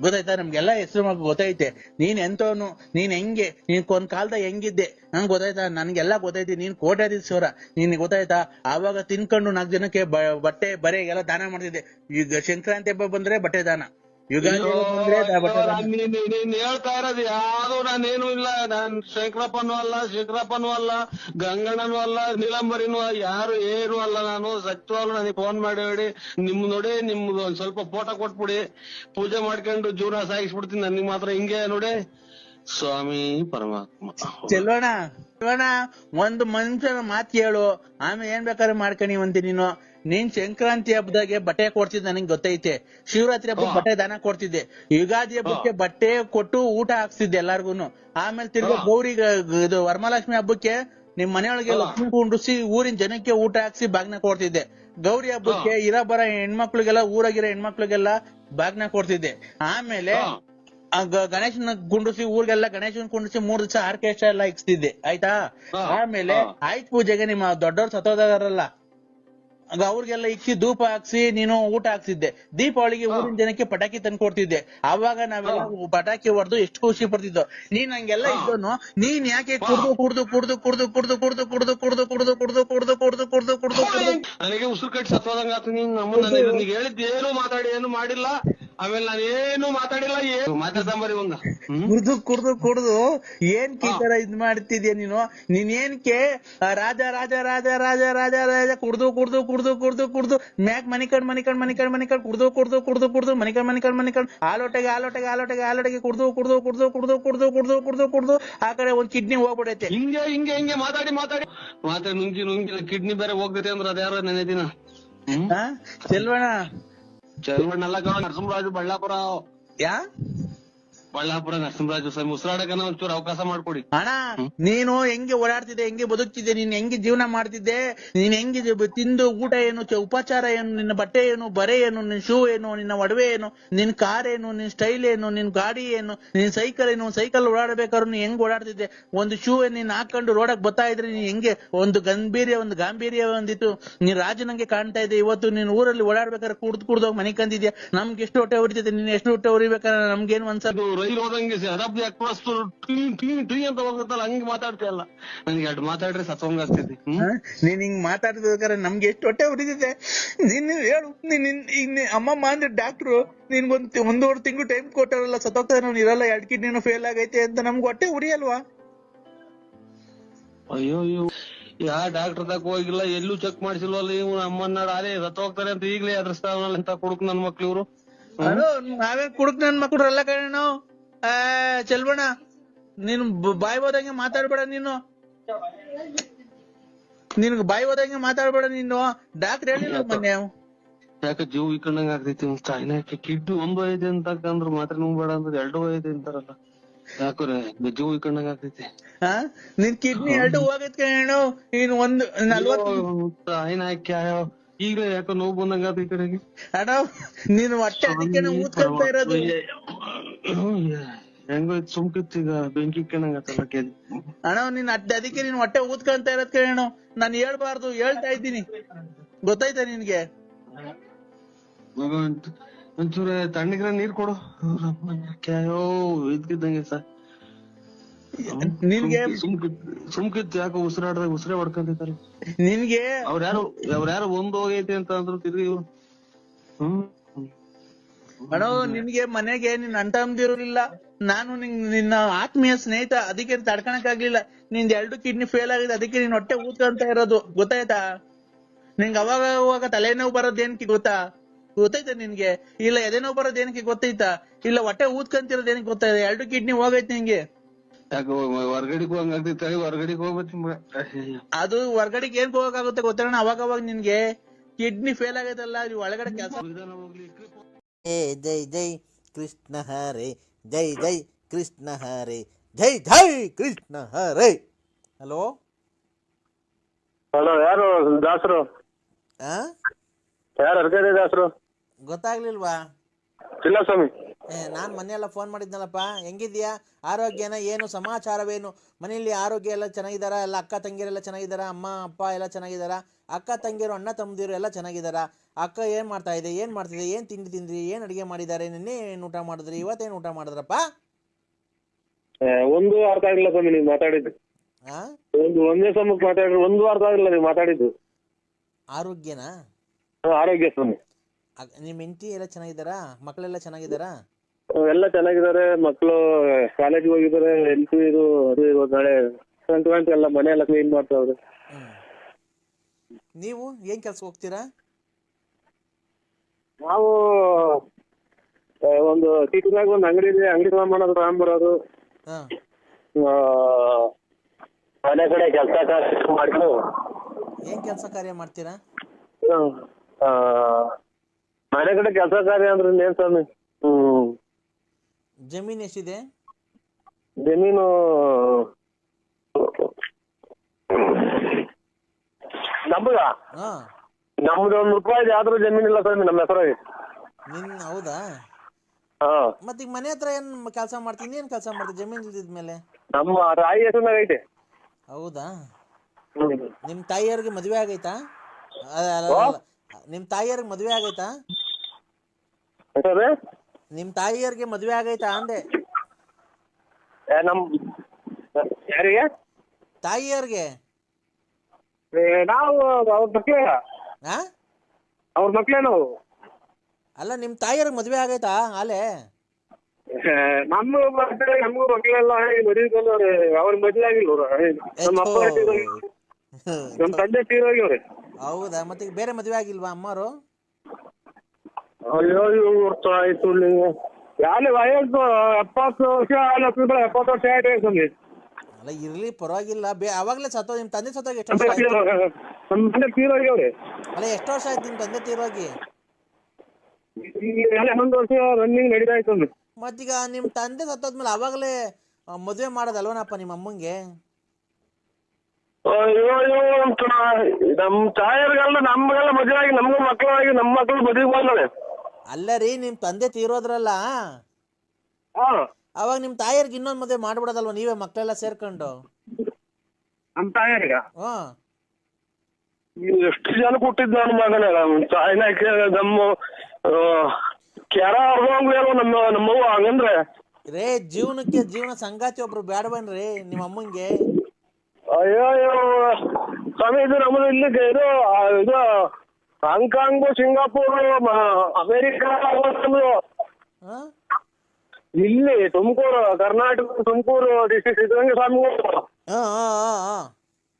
S1: ಗೊತ್ತಾಯ್ತಾ? ನಮ್ಗೆಲ್ಲ ಹೆಸರು ಮಗ ಗೊತ್ತೈತೆ. ನೀನ್ ಎಂತವನು? ನೀನ್ ಹೆಂಗೆ? ನೀನ್ ಒಂದ್ ಕಾಲದಾಗ ಹೆಂಗಿದ್ದೆ? ನಂಗ್ ಗೊತ್ತಾಯ್ತಾ? ನನ್ಗೆಲ್ಲ ಗೊತ್ತೈತಿ. ನೀನ್ ಕೋಟ್ಯಾಧೀಶ್ವರ ನೀನ್ ಗೊತ್ತಾಯ್ತಾ? ಆವಾಗ ತಿನ್ಕೊಂಡು ನಾಲ್ಕು ಜನಕ್ಕೆ ಬಟ್ಟೆ ಬರೆ ಎಲ್ಲ ದಾನ ಮಾಡ್ತಿದ್ದೆ. ಈಗ ಸಂಕ್ರಾಂತಿ ಹಬ್ಬ ಬಂದ್ರೆ ಬಟ್ಟೆ ದಾನ.
S2: ನೀನ್ ಹೇಳ್ತಾ ಇರೋದು ಯಾವ್ದು ನಾನೇನು ಇಲ್ಲ. ನಾನ್ ಶಂಕರಪ್ಪನೂ ಅಲ್ಲ ಶಂಕರಪ್ಪನೂ ಅಲ್ಲ ಗಂಗಣ್ಣನೂ ಅಲ್ಲ ನೀಲಂಬರಿನೂ ಯಾರು ಏನು ಅಲ್ಲ ನಾನು. ಸತ್ಯವಾಗ್ಲು ನನಗೆ ಫೋನ್ ಮಾಡಿ ಹೇಳಿ. ನಿಮ್ ನೋಡಿ ನಿಮ್ದು ಒಂದ್ ಸ್ವಲ್ಪ ಫೋಟೋ ಕೊಟ್ಬಿಡಿ. ಪೂಜೆ ಮಾಡ್ಕೊಂಡು ಜೀವನ ಸಾಗಿಸ್ಬಿಡ್ತೀನಿ ನನಗೆ ಮಾತ್ರ ಹಿಂಗೆ ನೋಡಿ. ಸ್ವಾಮಿ ಪರಮಾತ್ಮ.
S1: ಚೆಲ್ಲೋಣ ಒಂದ್ ಒಂದು ಮನುಷ್ಯನ ಮಾತ್ ಕೇಳು ಆಮೇಲೆ ಏನ್ ಬೇಕಾದ್ರೆ ಮಾಡ್ಕೊಂಡಿವಂತಿ ನೀನು. ನೀನ್ ಸಂಕ್ರಾಂತಿ ಹಬ್ಬದಾಗೆ ಬಟ್ಟೆ ಕೊಡ್ತಿದ್ದೆ ನನಗೆ ಗೊತ್ತೈತೆ. ಶಿವರಾತ್ರಿ ಹಬ್ಬಕ್ಕೆ ಬಟ್ಟೆ ದಾನ ಕೊಡ್ತಿದ್ದೆ. ಯುಗಾದಿ ಹಬ್ಬಕ್ಕೆ ಬಟ್ಟೆ ಕೊಟ್ಟು ಊಟ ಹಾಕ್ಸ್ತಿದ್ದೆ ಎಲ್ಲಾರ್ಗುನು. ಆಮೇಲೆ ತಿರ್ಗಿ ಗೌರಿ ಇದು ವರಮಹಾಲಕ್ಷ್ಮಿ ಹಬ್ಬಕ್ಕೆ ನಿಮ್ ಮನೆಯೊಳಗೆ ಲಕ್ಷ್ಮಿ ಕುಂಡ್ರಿಸಿ ಊರಿನ ಜನಕ್ಕೆ ಊಟ ಹಾಕ್ಸಿ ಬಾಗ್ನ ಕೊಡ್ತಿದ್ದೆ. ಗೌರಿ ಹಬ್ಬಕ್ಕೆ ಇರ ಬರ ಹೆಣ್ಮಕ್ಳಿಗೆಲ್ಲ ಊರಾಗಿರೋ ಹೆಣ್ಮಕ್ಳಿಗೆಲ್ಲ ಬಾಗ್ನ ಕೊಡ್ತಿದ್ದೆ. ಆಮೇಲೆ ಗಣೇಶನ ಕುಂಡ್ರಿಸಿ ಊರಿಗೆಲ್ಲ ಗಣೇಶನ ಕುಂಡ್ರಿಸಿ ಮೂರ್ ದಿವಸ ಆರ್ಕೆಸ್ಟ್ರಾ ಎಲ್ಲ ಇಕ್ಸ್ತಿದ್ದೆ. ಆಯ್ತಾ? ಆಮೇಲೆ ಆಯ್ತ್ ಪೂಜೆಗೆ ನಿಮ್ಮ ದೊಡ್ಡವ್ರು ಸತ್ತೋದಾರಲ್ಲ ಆಗ ಅವ್ರಿಗೆಲ್ಲ ಇಕ್ಕಿ ಧೂಪ ಹಾಕ್ಸಿ ನೀನು ಊಟ ಹಾಕ್ಸಿದ್ದೆ ದೀಪಾವಳಿಗೆ ಊರಿನ ಜನಕ್ಕೆ ಪಟಾಕಿ ತಂದು ಕೊಡ್ತಿದ್ದೆ ಅವಾಗ ನಾವೆಲ್ಲ ಪಟಾಕಿ ಹೊಡೆದು ಎಷ್ಟು ಖುಷಿ ಪಡ್ತಿದ್ದೋ ನೀನ್ ಹಂಗೆಲ್ಲ ಇದ್ದೋನು ನೀನ್ ಯಾಕೆ ಕುಡ್ದು ಕುಡ್ದು ಕುಡ್ದು ಕುಡ್ದು ಕುಡ್ದು ಕುಡ್ದು ಕುಡ್ದು ಕುಡ್ದು ಕುಡ್ದು ಕುಡ್ದು ಕುಡ್ದು ಕುಡ್ದು ಕುಡ್ದು ಕುಡ್ದು ಕುಡ್ದು
S3: ನನಗೆ ಉಸಿರು ಕಟ್ಟಿ ಸತ್ತೋದಂಗ ಆತು ನೀನ್ ನಮ್ಮ ನಾನು ಇದನ್ನ ಹೇಳಿದ್ ಏನು ಮಾತಾಡಿ ಏನು ಮಾಡಿಲ್ಲ ಆಮೇಲೆ ನಾನು ಏನು ಮಾತಾಡಿಲ್ಲ ಏನು ಮಾತಾಡ್ಸಂಬರಿ ಒಂದ ಹ್ಮ್
S1: ಕುಡ್ದು ಕುಡ್ದು ಕುಡ್ದು ಏನ್ ಈ ತರ ಇದ್ ಮಾಡ್ತಿದ್ಯಾ ನೀನು ನೀನ್ ಏನ್ಕೆ ರಾಜ ರಾಜ ರಾಜ ರಾಜ ರಾಜ ರಾಜ ಕುಡ್ದು ಕುಡ್ದು ಕುಡ್ದು ಕುಡ್ದು ಕುಡ್ದು ಮ್ಯಾಕ್ ಮನಿಕಂಡ್ ಮನಿಕಂಡ್ ಮನಿಕಂಡ್ ಮನಿಕಂಡ್ ಕುಡ್ದು ಕುಡ್ದು ಕುಡ್ದು ಕುಡ್ದು ಮನಿಕಂಡ್ ಮನಿಕಂಡ್ ಮನಿಕಂಡ್ ಆಲೋಟೆಗೆ ಆಲೋಟೆಗೆ ಆಲೋಟೆಗೆ ಆಲೋಟೆಗೆ ಕುಡ್ದು ಕುಡ್ದು ಕುಡ್ದು ಕುಡ್ದು ಕುಡ್ದು ಕುಡ್ದು ಕುಡ್ದು ಕುಡ್ದು ಆ ಕಡೆ ಒಂದ್ ಕಿಡ್ನಿ ಹೋಗ್ಬಿಡೈತೆ
S3: ಹಿಂಗೆ ಹಿಂಗೆ ಹಿಂಗೆ ಮಾತಾಡಿ ಮಾತಾಡಿ ಮಾತಾಡಿ ನುಂಗಿ ನುಂಗಿ ಕಿಡ್ನಿ ಬೇರೆ ಹೋಗ್ತೈತೆ ಅಂದ್ರೆ ಅದ್ಯಾರೋ ನೆನೆ ದಿನ
S1: ಚೆಲ್ವಣ
S3: ಚರ್ಮಣ್ಣಲ್ಲ ಕಣ ನರಸಿಂಹರಾಜು ಬಳ್ಳಾಪುರ
S1: ಯಾ
S3: ಬಳ್ಳಾಪುರ ನರಸಿಂಹರಾಜು ಸ್ವಾಮಿ ಉಸಿರಾಡಕ ಒಂಚೂರು ಅವಕಾಶ ಮಾಡ್ಕೊಡಿ.
S1: ಅಣ್ಣ ನೀನು ಹೆಂಗೆ ಓಡಾಡ್ತಿದ್ದೆ ಹೆಂಗೆ ಬದುಕ್ತಿದ್ದೆ ನೀನ್ ಹೆಂಗೆ ಜೀವನ ಮಾಡ್ತಿದ್ದೆ ನೀನ್ ಹೆಂಗೆ ತಿಂದು ಊಟ ಏನು ಉಪಚಾರ ಏನು ನಿನ್ನ ಬಟ್ಟೆ ಏನು ಬರೆ ಏನು ನಿನ್ ಶೂ ಏನು ನಿನ್ನ ಒಡವೆ ಏನು ನಿನ್ ಕಾರ್ ಏನು ನಿನ್ ಸ್ಟೈಲ್ ಏನು ನಿನ್ ಗಾಡಿ ಏನು ನಿನ್ ಸೈಕಲ್ ಏನು ಸೈಕಲ್ ಓಡಾಡ್ಬೇಕಾದ್ರು ನೀನ್ ಹೆಂಗ್ ಓಡಾಡ್ತಿದ್ದೆ? ಒಂದು ಶೂ ನೀನ್ ಹಾಕೊಂಡು ರೋಡಕ್ ಬರ್ತಾ ಇದ್ರೆ ನೀನ್ ಹೆಂಗೆ ಒಂದು ಗಂಭೀರ್ಯ ಒಂದು ಗಾಂಭೀರ್ಯ ಒಂದಿತ್ತು. ನೀನ್ ರಾಜನಂಗೆ ಕಾಣ್ತಾ ಇದೆ ಇವತ್ತು ನೀನ್ ಊರಲ್ಲಿ ಓಡಾಡ್ಬೇಕಾದ್ರೆ ಕುಡ್ದು ಕುಡ್ದೋಗ್ ಮನೆ ಕಂದಿದ್ಯಾ? ನಮ್ಗೆ ಎಷ್ಟು ಹೊಟ್ಟೆ ಹೊಡಿತಿದ್ದೆ ನೀನ್ ಎಷ್ಟು ಹೊಟ್ಟೆ ಉರಿಬೇಕಾದ್ರೆ ನಮ್ಗೇನು ಅನ್ಸೋದು
S3: ಇದು ರೈಲು ಹೋದಂಗೆ ಶತಾಬ್ದಿ ಅಕ್ಕಸ್ತು ಟೀ ಟೀ ಟೀ ಅಂತ ಹೋಗುತ್ತಲ್ಲ ಹಂಗೆ ಮಾತಾಡ್ತೀಯಲ್ಲ ನನಗೆ ಎರಡು ಮಾತಾಡ್ರೆ ಸತ್ವಂಗ ಆಗ್ತೈತಿ?
S1: ನೀನ್ ಹಿಂಗ್ ಮಾತಾಡ್ತಿದ್ರೆ ನಮ್ಗೆ ಎಷ್ಟು ಹೊಟ್ಟೆ ಉರಿದಿದೆ ನಿನ್ನ ಹೇಳು ನೀನ್ ನೀನ್- ಈಗ ನೀ- ಅಮ್ಮಮ್ಮ ಅಂದ್ರೆ ಡಾಕ್ಟ್ರು ನಿನ್ಗೊಂದ್ ಒಂದೂವರೆ ತಿಂಗಳು ಟೈಮ್ ಕೊಟ್ಟಾರಲ್ಲ ಸತ್ತೋಗ್ತಾರೆ ನಾನು ಇರಲ್ಲ ಎರಡ್ ಕಿಡ್ನಿನೂ ಫೇಲ್ ಆಗೈತೆ ಅಂತ ನಮ್ಗೆ ಹೊಟ್ಟೆ ಉರಿಯಲ್ವಾ?
S3: ಅಯ್ಯೋ ಅಯ್ಯೋ. ಯಾ ಡಾಕ್ಟರ್ ತಕ ಹೋಗಿಲ್ಲ ಎಲ್ಲೂ ಚೆಕ್ ಮಾಡಿಸಿಲ್ವಲ್ಲ ಇವ್ ಅಮ್ಮನ ಅದೇ ಸತ್ತ ಹೋಗ್ತಾರೆ ಅಂತ ಈಗಲೇ ಅದ್ರಸ್ತಾವನಲ್ಲ ಅಂತ ಕುಡುಕ್ ನನ್ ಮಕ್ಳು ಇವ್ರು.
S1: ನಾವೇ ಕುಡುಕ್ ನನ್ ಮಕ್ಳು ಎಲ್ಲ ಕಡೆ ಕಣ ಆ ಚೆಲ್ಬಣ ನೀನು ಬಾಯ್ ಹೋದಂಗೆ ಮಾತಾಡ್ಬೇಡ ನೀನು. ನಿನ್ಗೆ ಬಾಯ್ ಹೋದಂಗೆ ಮಾತಾಡ್ಬೇಡ ನೀನು. ಡಾಕ್ಟರ್ ಹೇಳಿಲ್ಲ ಮೊನ್ನೆ.
S3: ಯಾಕೆ ಜೀವ ಇಕ್ಕಂಡಂಗ ಆಗ್ತೈತಿ ಚಾಯ್ನಾ ಕಿಡ್ಡು ಒಂದು ಐದು ಅಂತ ಅಂದ್ರ ಮಾತ್ರ ಬೇಡ ಅಂದ್ರೆ ಎರಡು ಐದು ಅಂತಾರಲ್ಲ. ಯಾಕೋರೆ ಜೀವ ಇಕ್ಕಂಡಂಗ ಆಗ್ತೈತಿ.
S1: ನಿನ್ ಕಿಡ್ನಿ ಎರಡು ಹೋಗತ್ ಕಣ ನೀನ್ ಒಂದ್ ನಲ್ವತ್ತು
S3: ಕ್ಯಾಯೋ ಈಗಲೇ ಯಾಕೋ ನೋವು ಬಂದಂಗ ಆತ ಈ ಕಡೆಗೆ?
S1: ಅಣ್ಣ ನೀನು ಹೊಟ್ಟೆ ಅದಕ್ಕೆ ಊದ್ಕೊಳ್ತಾ ಇರೋದು.
S3: ಹೆಂಗೋ ಸುಮ್ಕಿತ್ ಈಗ ಬೆಂಕಿ ಕೇಳಂಗತ್ತಲ್ಲ ಆತಲ್ಲ ಕೆದ್
S1: ಅಣ್ಣ ನೀನ್ ಅಡ್ಡ ಅದಕ್ಕೆ ನೀನ್ ಹೊಟ್ಟೆ ಊದ್ಕೊಂತ ಇರೋದ್ ಕೇಳೋಣ ನಾನು ಹೇಳ್ಬಾರ್ದು ಹೇಳ್ತಾ ಇದ್ದೀನಿ. ಗೊತ್ತಾಯ್ತಾ ನಿನ್ಗೆ?
S3: ಒಂಚೂರ ಒಂಚೂ- ಒಂಚೂರು ತಣ್ಣಗಿರ ನೀರ್ ಕೊಡು. ಕ್ಯಾಯೋ ಇದ್ಕಿದ್ದಂಗೆ ಸರ್.
S1: ನಿನ್ಗೆ
S3: ಸುಮ್ಕಿತ್ ಯಾಕೋ ಉಸಿರಾಡ್ದಾಗ ಉಸಿರೇ ಹೊಡ್ಕೊಂತೈತಲ್ಲ
S1: ನಿನ್ಗೆ
S3: ಅವ್ರ ಯಾರು ಅವ್ರ ಯಾರು ಒಂದ್ ಹೋಗೈತೆ ಅಂತ ಅಂದ್ರು ತಿರ್ಗಿ ಇವ್ರು.
S1: ಅಣ್ಣ ನಿನ್ಗೆ ಮನೆಗೆ ನಿನ್ ಅಂಟಂದಿರಲಿಲ್ಲ ನಾನು ನಿನ್ ನಿನ್ನ ಆತ್ಮೀಯ ಸ್ನೇಹಿತ ಅದಕ್ಕೆ ತಡ್ಕಣಕ್ ಆಗ್ಲಿಲ್ಲ ನಿಂದ ಎರಡು ಕಿಡ್ನಿ ಫೇಲ್ ಆಗಿದೆ ಅದಕ್ಕೆ ನೀನ್ ಹೊಟ್ಟೆ ಊದ್ಕೊಂತ ಇರೋದು. ಗೊತ್ತಾಯ್ತಾ? ನಿಂಗೆ ಅವಾಗ ಅವಾಗ ತಲೆನೋವು ಬರೋದ್ ಏನಕ್ಕೆ ಗೊತ್ತಾ? ಗೊತ್ತೈತಾ ನಿನ್ಗೆ? ಇಲ್ಲ ಎದೆನೋವು ಬರೋದ್ ಏನಕ್ಕೆ ಗೊತ್ತೈತಾ ಇಲ್ಲ ಹೊಟ್ಟೆ ಊದ್ಕೊಂತಿರೋದ್ ಏನಕ್ಕೆ ಗೊತ್ತಾಯ್ತಾ? ಎರಡು ಕಿಡ್ನಿ ಹೋಗೈತೆ ನಿಂಗೆ.
S3: ಹೊರ್ಗಡೆಗ್ ಹೋಗಂಗ್ ಆಗ್ತೈತೆ ಹೊರ್ಗಡೆಗ್ ಹೋಗ್ಬೇಕು
S1: ಅದು ಹೊರ್ಗಡೆಗೆ ಏನ್ ಹೋಗಕ್ಕಾಗುತ್ತೆ ಗೊತ್ತಣ್ಣ ಅವಾಗ ಅವಾಗ ನಿನ್ಗೆ ಕಿಡ್ನಿ ಫೇಲ್ ಆಗೈತಲ್ಲ ನೀವು ಒಳಗಡೆ ಕೆಲಸ
S4: ಏ ಜೈ ಜೈ ಕೃಷ್ಣ ಹರೇ ಜೈ ಜೈ ಕೃಷ್ಣ ಹರೇ ಜೈ ಜೈ ಕೃಷ್ಣ ಹರೇ. ಹಲೋ?
S5: ಹಲೋ ಯಾರು ದಾಸರು?
S4: ಆ?
S5: ಯಾರು ಅರ್ಕರಿ ದಾಸರು?
S4: ಗೊತ್ತಾಗ್ಲಿಲ್ವಾ?
S5: ಚಿನ್ನಸ್ವಾಮಿ
S4: ನಾನು ಮನೆಯೆಲ್ಲ ಫೋನ್ ಮಾಡಿದ್ನಲ್ಲಪ್ಪ ಹೆಂಗಿದ್ಯಾ ಆರೋಗ್ಯನ ಏನು ಸಮಾಚಾರವೇನು? ಮನೆಯಲ್ಲಿ ಆರೋಗ್ಯ ಎಲ್ಲ ಚೆನ್ನಾಗಿದ್ದಾರಾ? ಎಲ್ಲ ಅಕ್ಕ ತಂಗಿರೆಲ್ಲ ಚೆನ್ನಾಗಿದ್ದಾರಾ? ಅಮ್ಮ ಅಪ್ಪ ಎಲ್ಲ ಚೆನ್ನಾಗಿದ್ದಾರಾ? ಅಕ್ಕ ತಂಗಿಯರು ಅಣ್ಣ ತಮ್ಮದಿರು ಎಲ್ಲ ಚೆನ್ನಾಗಿದ್ದಾರಾ? ಅಕ್ಕ ಏನು ಮಾಡ್ತಾ ಇದೆ? ಏನು ಮಾಡ್ತಿದೆ? ಏನು ತಿಂಡಿ ತಿಂದ್ರಿ? ಏನು ಅಡುಗೆ ಮಾಡಿದ್ದಾರೆ? ನಿನ್ನೆ ಏನು ಊಟ ಮಾಡಿದ್ರಿ? ಇವತ್ತೇನು ಊಟ ಮಾಡಿದ್ರಪ್ಪ?
S5: ಒಂದು ಅರ್ಥ ಆಗಿಲ್ಲ ಸ್ವಾಮಿ ನೀವು ಮಾತಾಡಿದ್ದು. ಒಂದು ಒಂದೇ ಸಮಕ್ಕೆ ಮಾತಾಡಿದ್ರು. ಒಂದು ಅರ್ಥ ಆಗಿಲ್ಲ ನೀವು ಮಾತಾಡಿದ್ದು.
S4: ಆರೋಗ್ಯನಾ?
S5: ಆರೋಗ್ಯ ಸ್ವಾಮಿ.
S4: ನಿಮ್ಮ ಹೆಂಡತಿ ಎಲ್ಲ ಚೆನ್ನಾಗಿದ್ದಾರಾ? ಮಕ್ಕಳೆಲ್ಲ ಚೆನ್ನಾಗಿದ್ದಾರಾ?
S5: ಎಲ್ಲ ಚೆನ್ನಾಗಿದ್ದಾರೆ. ಮಕ್ಕಳು ಕಾಲೇಜ್ ಹೋಗಿದ್ದಾರೆ. ಹೆಲ್ತ್ ಇದು ಅದು ಇವಾಗ ನಾಳೆ ಸಂಕ್ರಾಂತಿ ಎಲ್ಲ ಮನೆ ಎಲ್ಲ ಕ್ಲೀನ್ ಮಾಡ್ತಾವ್ರೆ.
S4: ನೀವು ಏನ್ ಕೆಲಸ ಹೋಗ್ತೀರಾ?
S5: ನಾವು ಆ, ಒಂದು ಸಿಟಿನಾಗ ಒಂದು ಅಂಗಡಿ ಇದೆ. ಅಂಗಡಿ ಸಾಮಾನು ರಾಮ್
S4: ಬರೋದು.
S5: ಆ, ಮನೆ ಕಡೆ ಕೆಲಸ ಮಾಡ್ಕೊಂಡು.
S4: ಏನು ಕೆಲಸ ಕಾರ್ಯ ಮಾಡ್ತೀರಾ?
S5: ಆ, ಮನೆ ಕಡೆ ಕೆಲಸ ಕಾರ್ಯ ಅಂದ್ರೆ ಏನ್ ಸ್ವಾಮಿ? ಹ್ಮ್.
S4: ಜಮೀನು ಎಷ್ಟಿದೆ?
S5: ಜಮೀನು ನಮ್ಗ
S4: ಹಾ.
S5: ನಮ್ದು ಒಂದ್ ರೂಪಾಯಿ ಯಾವ್ದು ಜಮೀನ್ ಇಲ್ಲ ಸ್ವಾಮಿ ನಮ್ಮ ಹೆಸರಾಗಿ
S4: ನಿನ್ ಹೌದಾ?
S5: ಹಾ.
S1: ಮತ್ತೆ ಈಗ ಮನೆ ಹತ್ರ ಏನ್ ಕೆಲಸ ಮಾಡ್ತೀನಿ ಏನ್ ಕೆಲಸ ಮಾಡ್ತೀನಿ ಜಮೀನ್ ಇಲ್ದಿದ್ಮೇಲೆ
S5: ನಮ್ಮ ತಾಯಿ ಹೆಸರಿನಾಗ ಐತೆ.
S1: ಹೌದಾ? ನಿಮ್ ತಾಯಿಯವ್ರಿಗೆ ಮದ್ವೆ ಆಗೈತಾ? ಅಲ್ಲ, ಅಲ್ಲ, ಅಲ್ಲ. ನಿಮ್ ತಾಯಿಯವ್ರಿಗೆ ಮದ್ವೆ ಆಗೈತಾ? ನಿಮ್ ತಾಯಿಯರ್ಗೆ ಮದ್ವೆ ಆಗೈತಾ ಅಂದೆ?
S5: ಏ, ನಮ್ ಯಾರಿಗೆ? ಏ, ನಾವು ಅವ್ರ ಮಕ್ಳೇ.
S1: ಆ?
S5: ಅವ್ರ ಮಕ್ಳೇ ನಾವು.
S1: ಅಲ್ಲ ನಿಮ್ ತಾಯಿಯರಿಗೆ ಮದ್ವೆ ಆಗೈತಾ ಆಲೆ
S5: ಏ, ನಮ್ಮ ನಮಗೂ ಮದುವೆ ಅವ್ರ ಮದ್ವೆ ಆಗಿಲ್ಲ ಅವ್ರು. ನಮ್ಮ ಅಪ್ಪ ತೀರೋಗಿ *laughs* ನಮ್ಮ ತಂದೆ
S1: ಹೌದಾ ಮತ್ತೆ ಬೇರೆ ಮದ್ವೆ ಆಗಿಲ್ವಾ ಅಮ್ಮರು
S5: ಅಯ್ಯೋ ಇವ್ರು ಆಯ್ತು ನೀವು ಯಾಲೆ ವಯಸ್ಸು ಎಪ್ಪತ್ತು ವರ್ಷ ಆಗ್ಲಿ ಎಪ್ಪತ್ತು ವರ್ಷ ಆಯ್ತು ಸ್ವಾಮಿ
S1: ಅಲ್ಲ ಇರ್ಲಿ ಪರವಾಗಿಲ್ಲ. ಬೇ ಅವಾಗ್ಲೇ ಸತ್ತೋ ನಿಮ್ ತಂದೆ ಸತ್ತೋಗಿ ಎಷ್ಟು ವರ್ಷ ಆಯ್ತು?
S5: ನಮ್ಮ ತಂದೆ ತೀರೋಗ್ಯವ್ರೆ
S1: ಅಲ್ಲ ಎಷ್ಟು ವರ್ಷ ಆಯ್ತು ನಿಮ್ ತಂದೆ ತೀರೋಗಿ?
S5: ಈಗ ಹನ್ನೊಂದು ವರ್ಷ ರನ್ನಿಂಗ್ ನಡೀತಾ ಇತ್ತು ಸ್ವಾಮಿ
S1: ಮತ್ತೀಗ ನಿಮ್ ತಂದೆ ಸತ್ತೋದ್ಮೇಲೆ ಅವಾಗಲೇ ಮದುವೆ ಮಾಡೋದಲ್ವನಪ್ಪ ನಿಮ್ಮ ಅಮ್ಮಂಗೆ?
S5: ಅಯ್ಯೋ ಅಯ್ಯೋ ಅಂತ ನಮ್ಮ ತಾಯರ್ಗೆಲ್ಲ ನಮ್ಗೆಲ್ಲ ಮದುವೆ ಆಗಿ ನಮಗೂ ಮಕ್ಕಳಾಗಿ ನಮ್ಮ ಮಕ್ಕಳು ಮದುವೆ ಬಂದವೆ
S1: ಅಲ್ಲ ರೀ ನಿಮ್ ತಂದೆ ತೀರೋದ್ರಲ್ಲ?
S5: ಹಾ.
S1: ಅವಾಗ ನಿಮ್ ತಾಯಿಯರ್ಗೆ ಇನ್ನೊಂದ್ ಮದ್ವೆ ಮಾಡ್ಬಿಡೋದಲ್ವ ನೀವೇ ಮಕ್ಳೆಲ್ಲ ಸೇರ್ಕೊಂಡು?
S5: ನಮ್ ತಾಯಿಯರಿಗ
S1: ಹ್ಮ್
S5: ಎಷ್ಟು ಜನ ಕೊಟ್ಟಿದ್ದ ನನ್ನ ಮಗನ? ತಾಯಿನ ನಮ್ಮ ಕೆರ ಅರ್ಧಂಗ್ಲೇನೋ ನಮ್ಮ ನಮ್ಮವ್ವ ಹಂಗಂದ್ರೆ?
S1: ರೇ ಜೀವನಕ್ಕೆ ಜೀವನ ಸಂಗಾತಿ ಒಬ್ರು ಬೇಡವನ್ರಿ ನಿಮ್ಮ ಅಮ್ಮಂಗೆ?
S5: ಅಯ್ಯೋ ಅಯ್ಯೋ ಸ್ವಾಮಿ ಇದು ನಮ್ಮದು ಇಲ್ಲಿ ಇದು ಇದು ಹಾಂಗ್ಕಾಂಗ್ ಸಿಂಗಾಪುರ್ ಅಮೇರಿಕಾ ಇಲ್ಲಿ ತುಮಕೂರು ಕರ್ನಾಟಕ ತುಮಕೂರು ಡಿಸ್ಟ್ರಿಕ್ಟ್ ಸಿದ್ಧಗಂಗೆ ಸ್ವಾಮಿ
S1: ಹಾ ಹಾ ಹಾ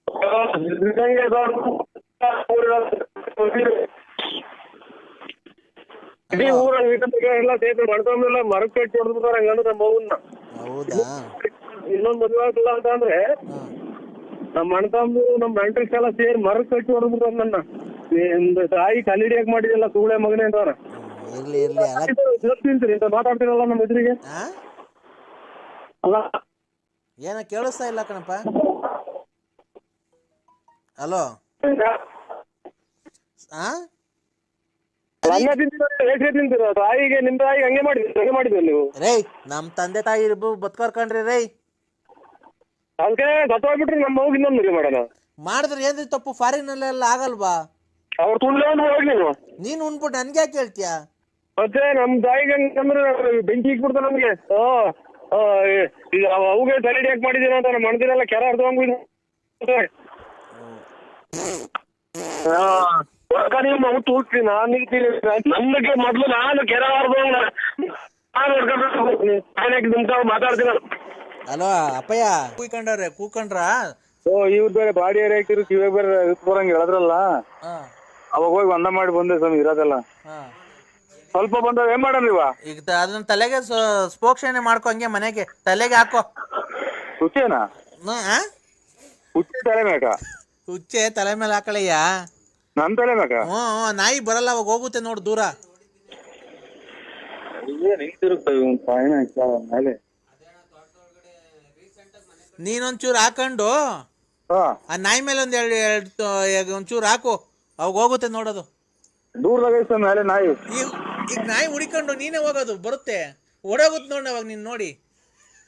S1: ಹಾ
S5: ಸಿದ್ಧಗಂಗೆ ಇಡೀ ಊರಲ್ಲಿ ಇಟ್ಟಂತಿಗೆ ಎಲ್ಲ ಸೇತು ಮಾಡ್ಕೊಂಡೆಲ್ಲ ಮರಕ್ಕೆ ಕಟ್ಟಿ ಹೊಡೆದ್ಬಿಟ್ಟಾರೆ ಹಂಗಂದ್ರೆ ನಮ್ಮ ಅವ್ವನ್ನ
S1: ಹೌದಾ?
S5: ಇನ್ನೊಂದು ಮದುವೆ ಅಂತಂದ್ರೆ ಅಂತ ಅಂದ್ರೆ
S1: ಹಾ.
S5: ನಮ್ಮ ಅಣ್ಣ ತಮ್ಮು ನಮ್ಮ ನೆಂಟ್ರಿಸ್ ಎಲ್ಲ ಸೇರಿ ಮರಕ್ಕೆ ಕಟ್ಟಿ ಹೊಡೆದ್ಬಿಟ್ಟಾರೆ ನನ್ನ ನಿಮ್ದು ತಾಯಿ ಕಲ್ಲಿಡಿಯಕ್ ಮಾಡಿದೆಲ್ಲ ಸುಗಳೆ ಮಗನೇ
S1: ಅಂತವ್ರ ಇರ್ಲಿ ಇರ್ಲಿ ಅಲ್ಲ.
S5: ಮಾತಾಡ್ತೀರಲ್ಲ ನಮ್ಮ ಎದುರಿಗೆ.
S1: ಆ?
S5: ಅಲ್ಲ.
S1: ಏನ ಕೇಳಿಸ್ತಾ ಇಲ್ಲ ಕಣಪ್ಪ. ಹಲೋ. ಆ?
S5: ಅನ್ನ ತಿಂತೀರ ಹೇಗೆ ತಿಂತೀರ ತಾಯಿಗೆ ನಿಮ್ ತಾಯಿಗೆ ಹಂಗೆ ಮಾಡಿದ್ರಿ ಹಂಗೆ ಮಾಡಿದ್ರಿ ನೀವು.
S1: ರೇ ನಮ್ ತಂದೆ ತಾಯಿ ಇಬ್ರು ರೈ ರೇ
S5: ಅದಕ್ಕೆ ಸತ್ತೋಗ್ಬಿಟ್ರೆ ನಮ್ಮ ಮಗು ಇನ್ನೊಂದು ಮದುವೆ ಮಾಡೋಣ.
S1: ಮಾಡಿದ್ರೆ ಏನ್ರಿ ತಪ್ಪು? ಫಾರಿನ್ ಅಲ್ಲೆಲ್ಲ ಆಗಲ್ವಾ?
S5: ಅವ್ರು ತುಳ್ಳೆ ಒಂದು ಹೋಗಿ ನೀವು
S1: ನೀನ್. ಉಂಡ್ಬಿಟ್ಟು ನನ್ಗೆ ಯಾಕೆ ಹೇಳ್ತೀಯ?
S5: ಮತ್ತೆ ನಮ್ ತಾಯಿ ಅಂದ್ರೆ ಬೆಂಕಿ ಇಕ್ಬಿಡ್ತ ನಮ್ಗೆ. ಆ, ಆ, ಈಗ ಅವುಗೆ ತಲೆ ಯಾಕೆ ಮಾಡಿದೀನ ಅಂತ ನಮ್ಮ ಮಣದಿನೆಲ್ಲ ಕೆರ ತೂಗ್ತೀನಿ ನಾನು ನಿಲ್ತೀನಿ ನಮ್ದಕ್ಕೆ ಮೊದ್ಲು ನಾನು ಕೆರ ಅರ್ಧ ನಾನು ಹೊಡ್ಕೊಂಡು ನಿಮ್ತಾವ್ ಮಾತಾಡ್ತೀನಿ?
S1: ಹಲೋ ಅಪ್ಪಯ್ಯ ಕೂಯ್ಕೊಂಡವ್ರೆ ಕೂಕೊಂಡ್ರಾ?
S6: ಓ ಇವ್ರ ಬೇರೆ ಬಾಡಿ ಏರಿಯಾ ಕಿವಿಯಾಗ ಬೇರೆ ಇದಕ್ ಬರಂಗ್ ಹೇಳಿದ್ರಲ್ಲ.
S1: ಹಾ.
S6: ಅವಾಗ ಹೋಗಿ ಒಂದ ಮಾಡಿ ಬಂದೆ ಸ್ವಾಮಿ ಇರೋದಲ್ಲ.
S1: ಹಾ.
S6: ಸ್ವಲ್ಪ ಬಂದಾಗ ಏನ್ ಮಾಡೋಣ ಇವ?
S1: ಈಗ ತ- ಅದನ್ನ ತಲೆಗೆ ಸ್ಪೋಕ್ಷಣೆ ಮಾಡ್ಕೊ ಹಂಗೆ ಮನೆಗೆ. ತಲೆಗೆ ಹಾಕೋ.
S6: ಹುಚ್ಚೇನಾ?
S1: ಹ್ಮ್, ಆ?
S6: ಹುಚ್ಚಿ ತಲೆ ಮೇಕ
S1: ಹುಚ್ಚೆ ತಲೆ ಮೇಲೆ ಹಾಕಳಯ್ಯ?
S6: ನನ್ ತಲೆ ಮೇಕ
S1: ಹ್ಞೂ ಹ್ಞೂ, ನಾಯಿ ಬರಲ್ಲ ಅವಾಗ ಹೋಗುತ್ತೆ ನೋಡು ದೂರ.
S6: ಏನ್ ಪಾಯಣ ಮೇಲೆ?
S1: ನೀನೊಂಚೂರು ಹಾಕೊಂಡು
S6: ಹಾ.
S1: ಆ ನಾಯಿ ಮೇಲೆ ಒಂದ್ ಎರಡು ಎರಡು ಒಂಚೂರು ಹಾಕು. ಅವಾಗ ಹೋಗುತ್ತೆ ನೋಡೋದು.
S6: ದೂರದಾಗ ಐತೆ ಮೇಲೆ ನಾಯಿ.
S1: ಈಗ ಈಗ ನಾಯಿ ಹುಡಿಕೊಂಡು ನೀನೇ ಹೋಗೋದು ಬರುತ್ತೆ. ಓಡೋಗುತ್ತೆ ನೋಡಿ ಅವಾಗ ನೀನ್ ನೋಡಿ.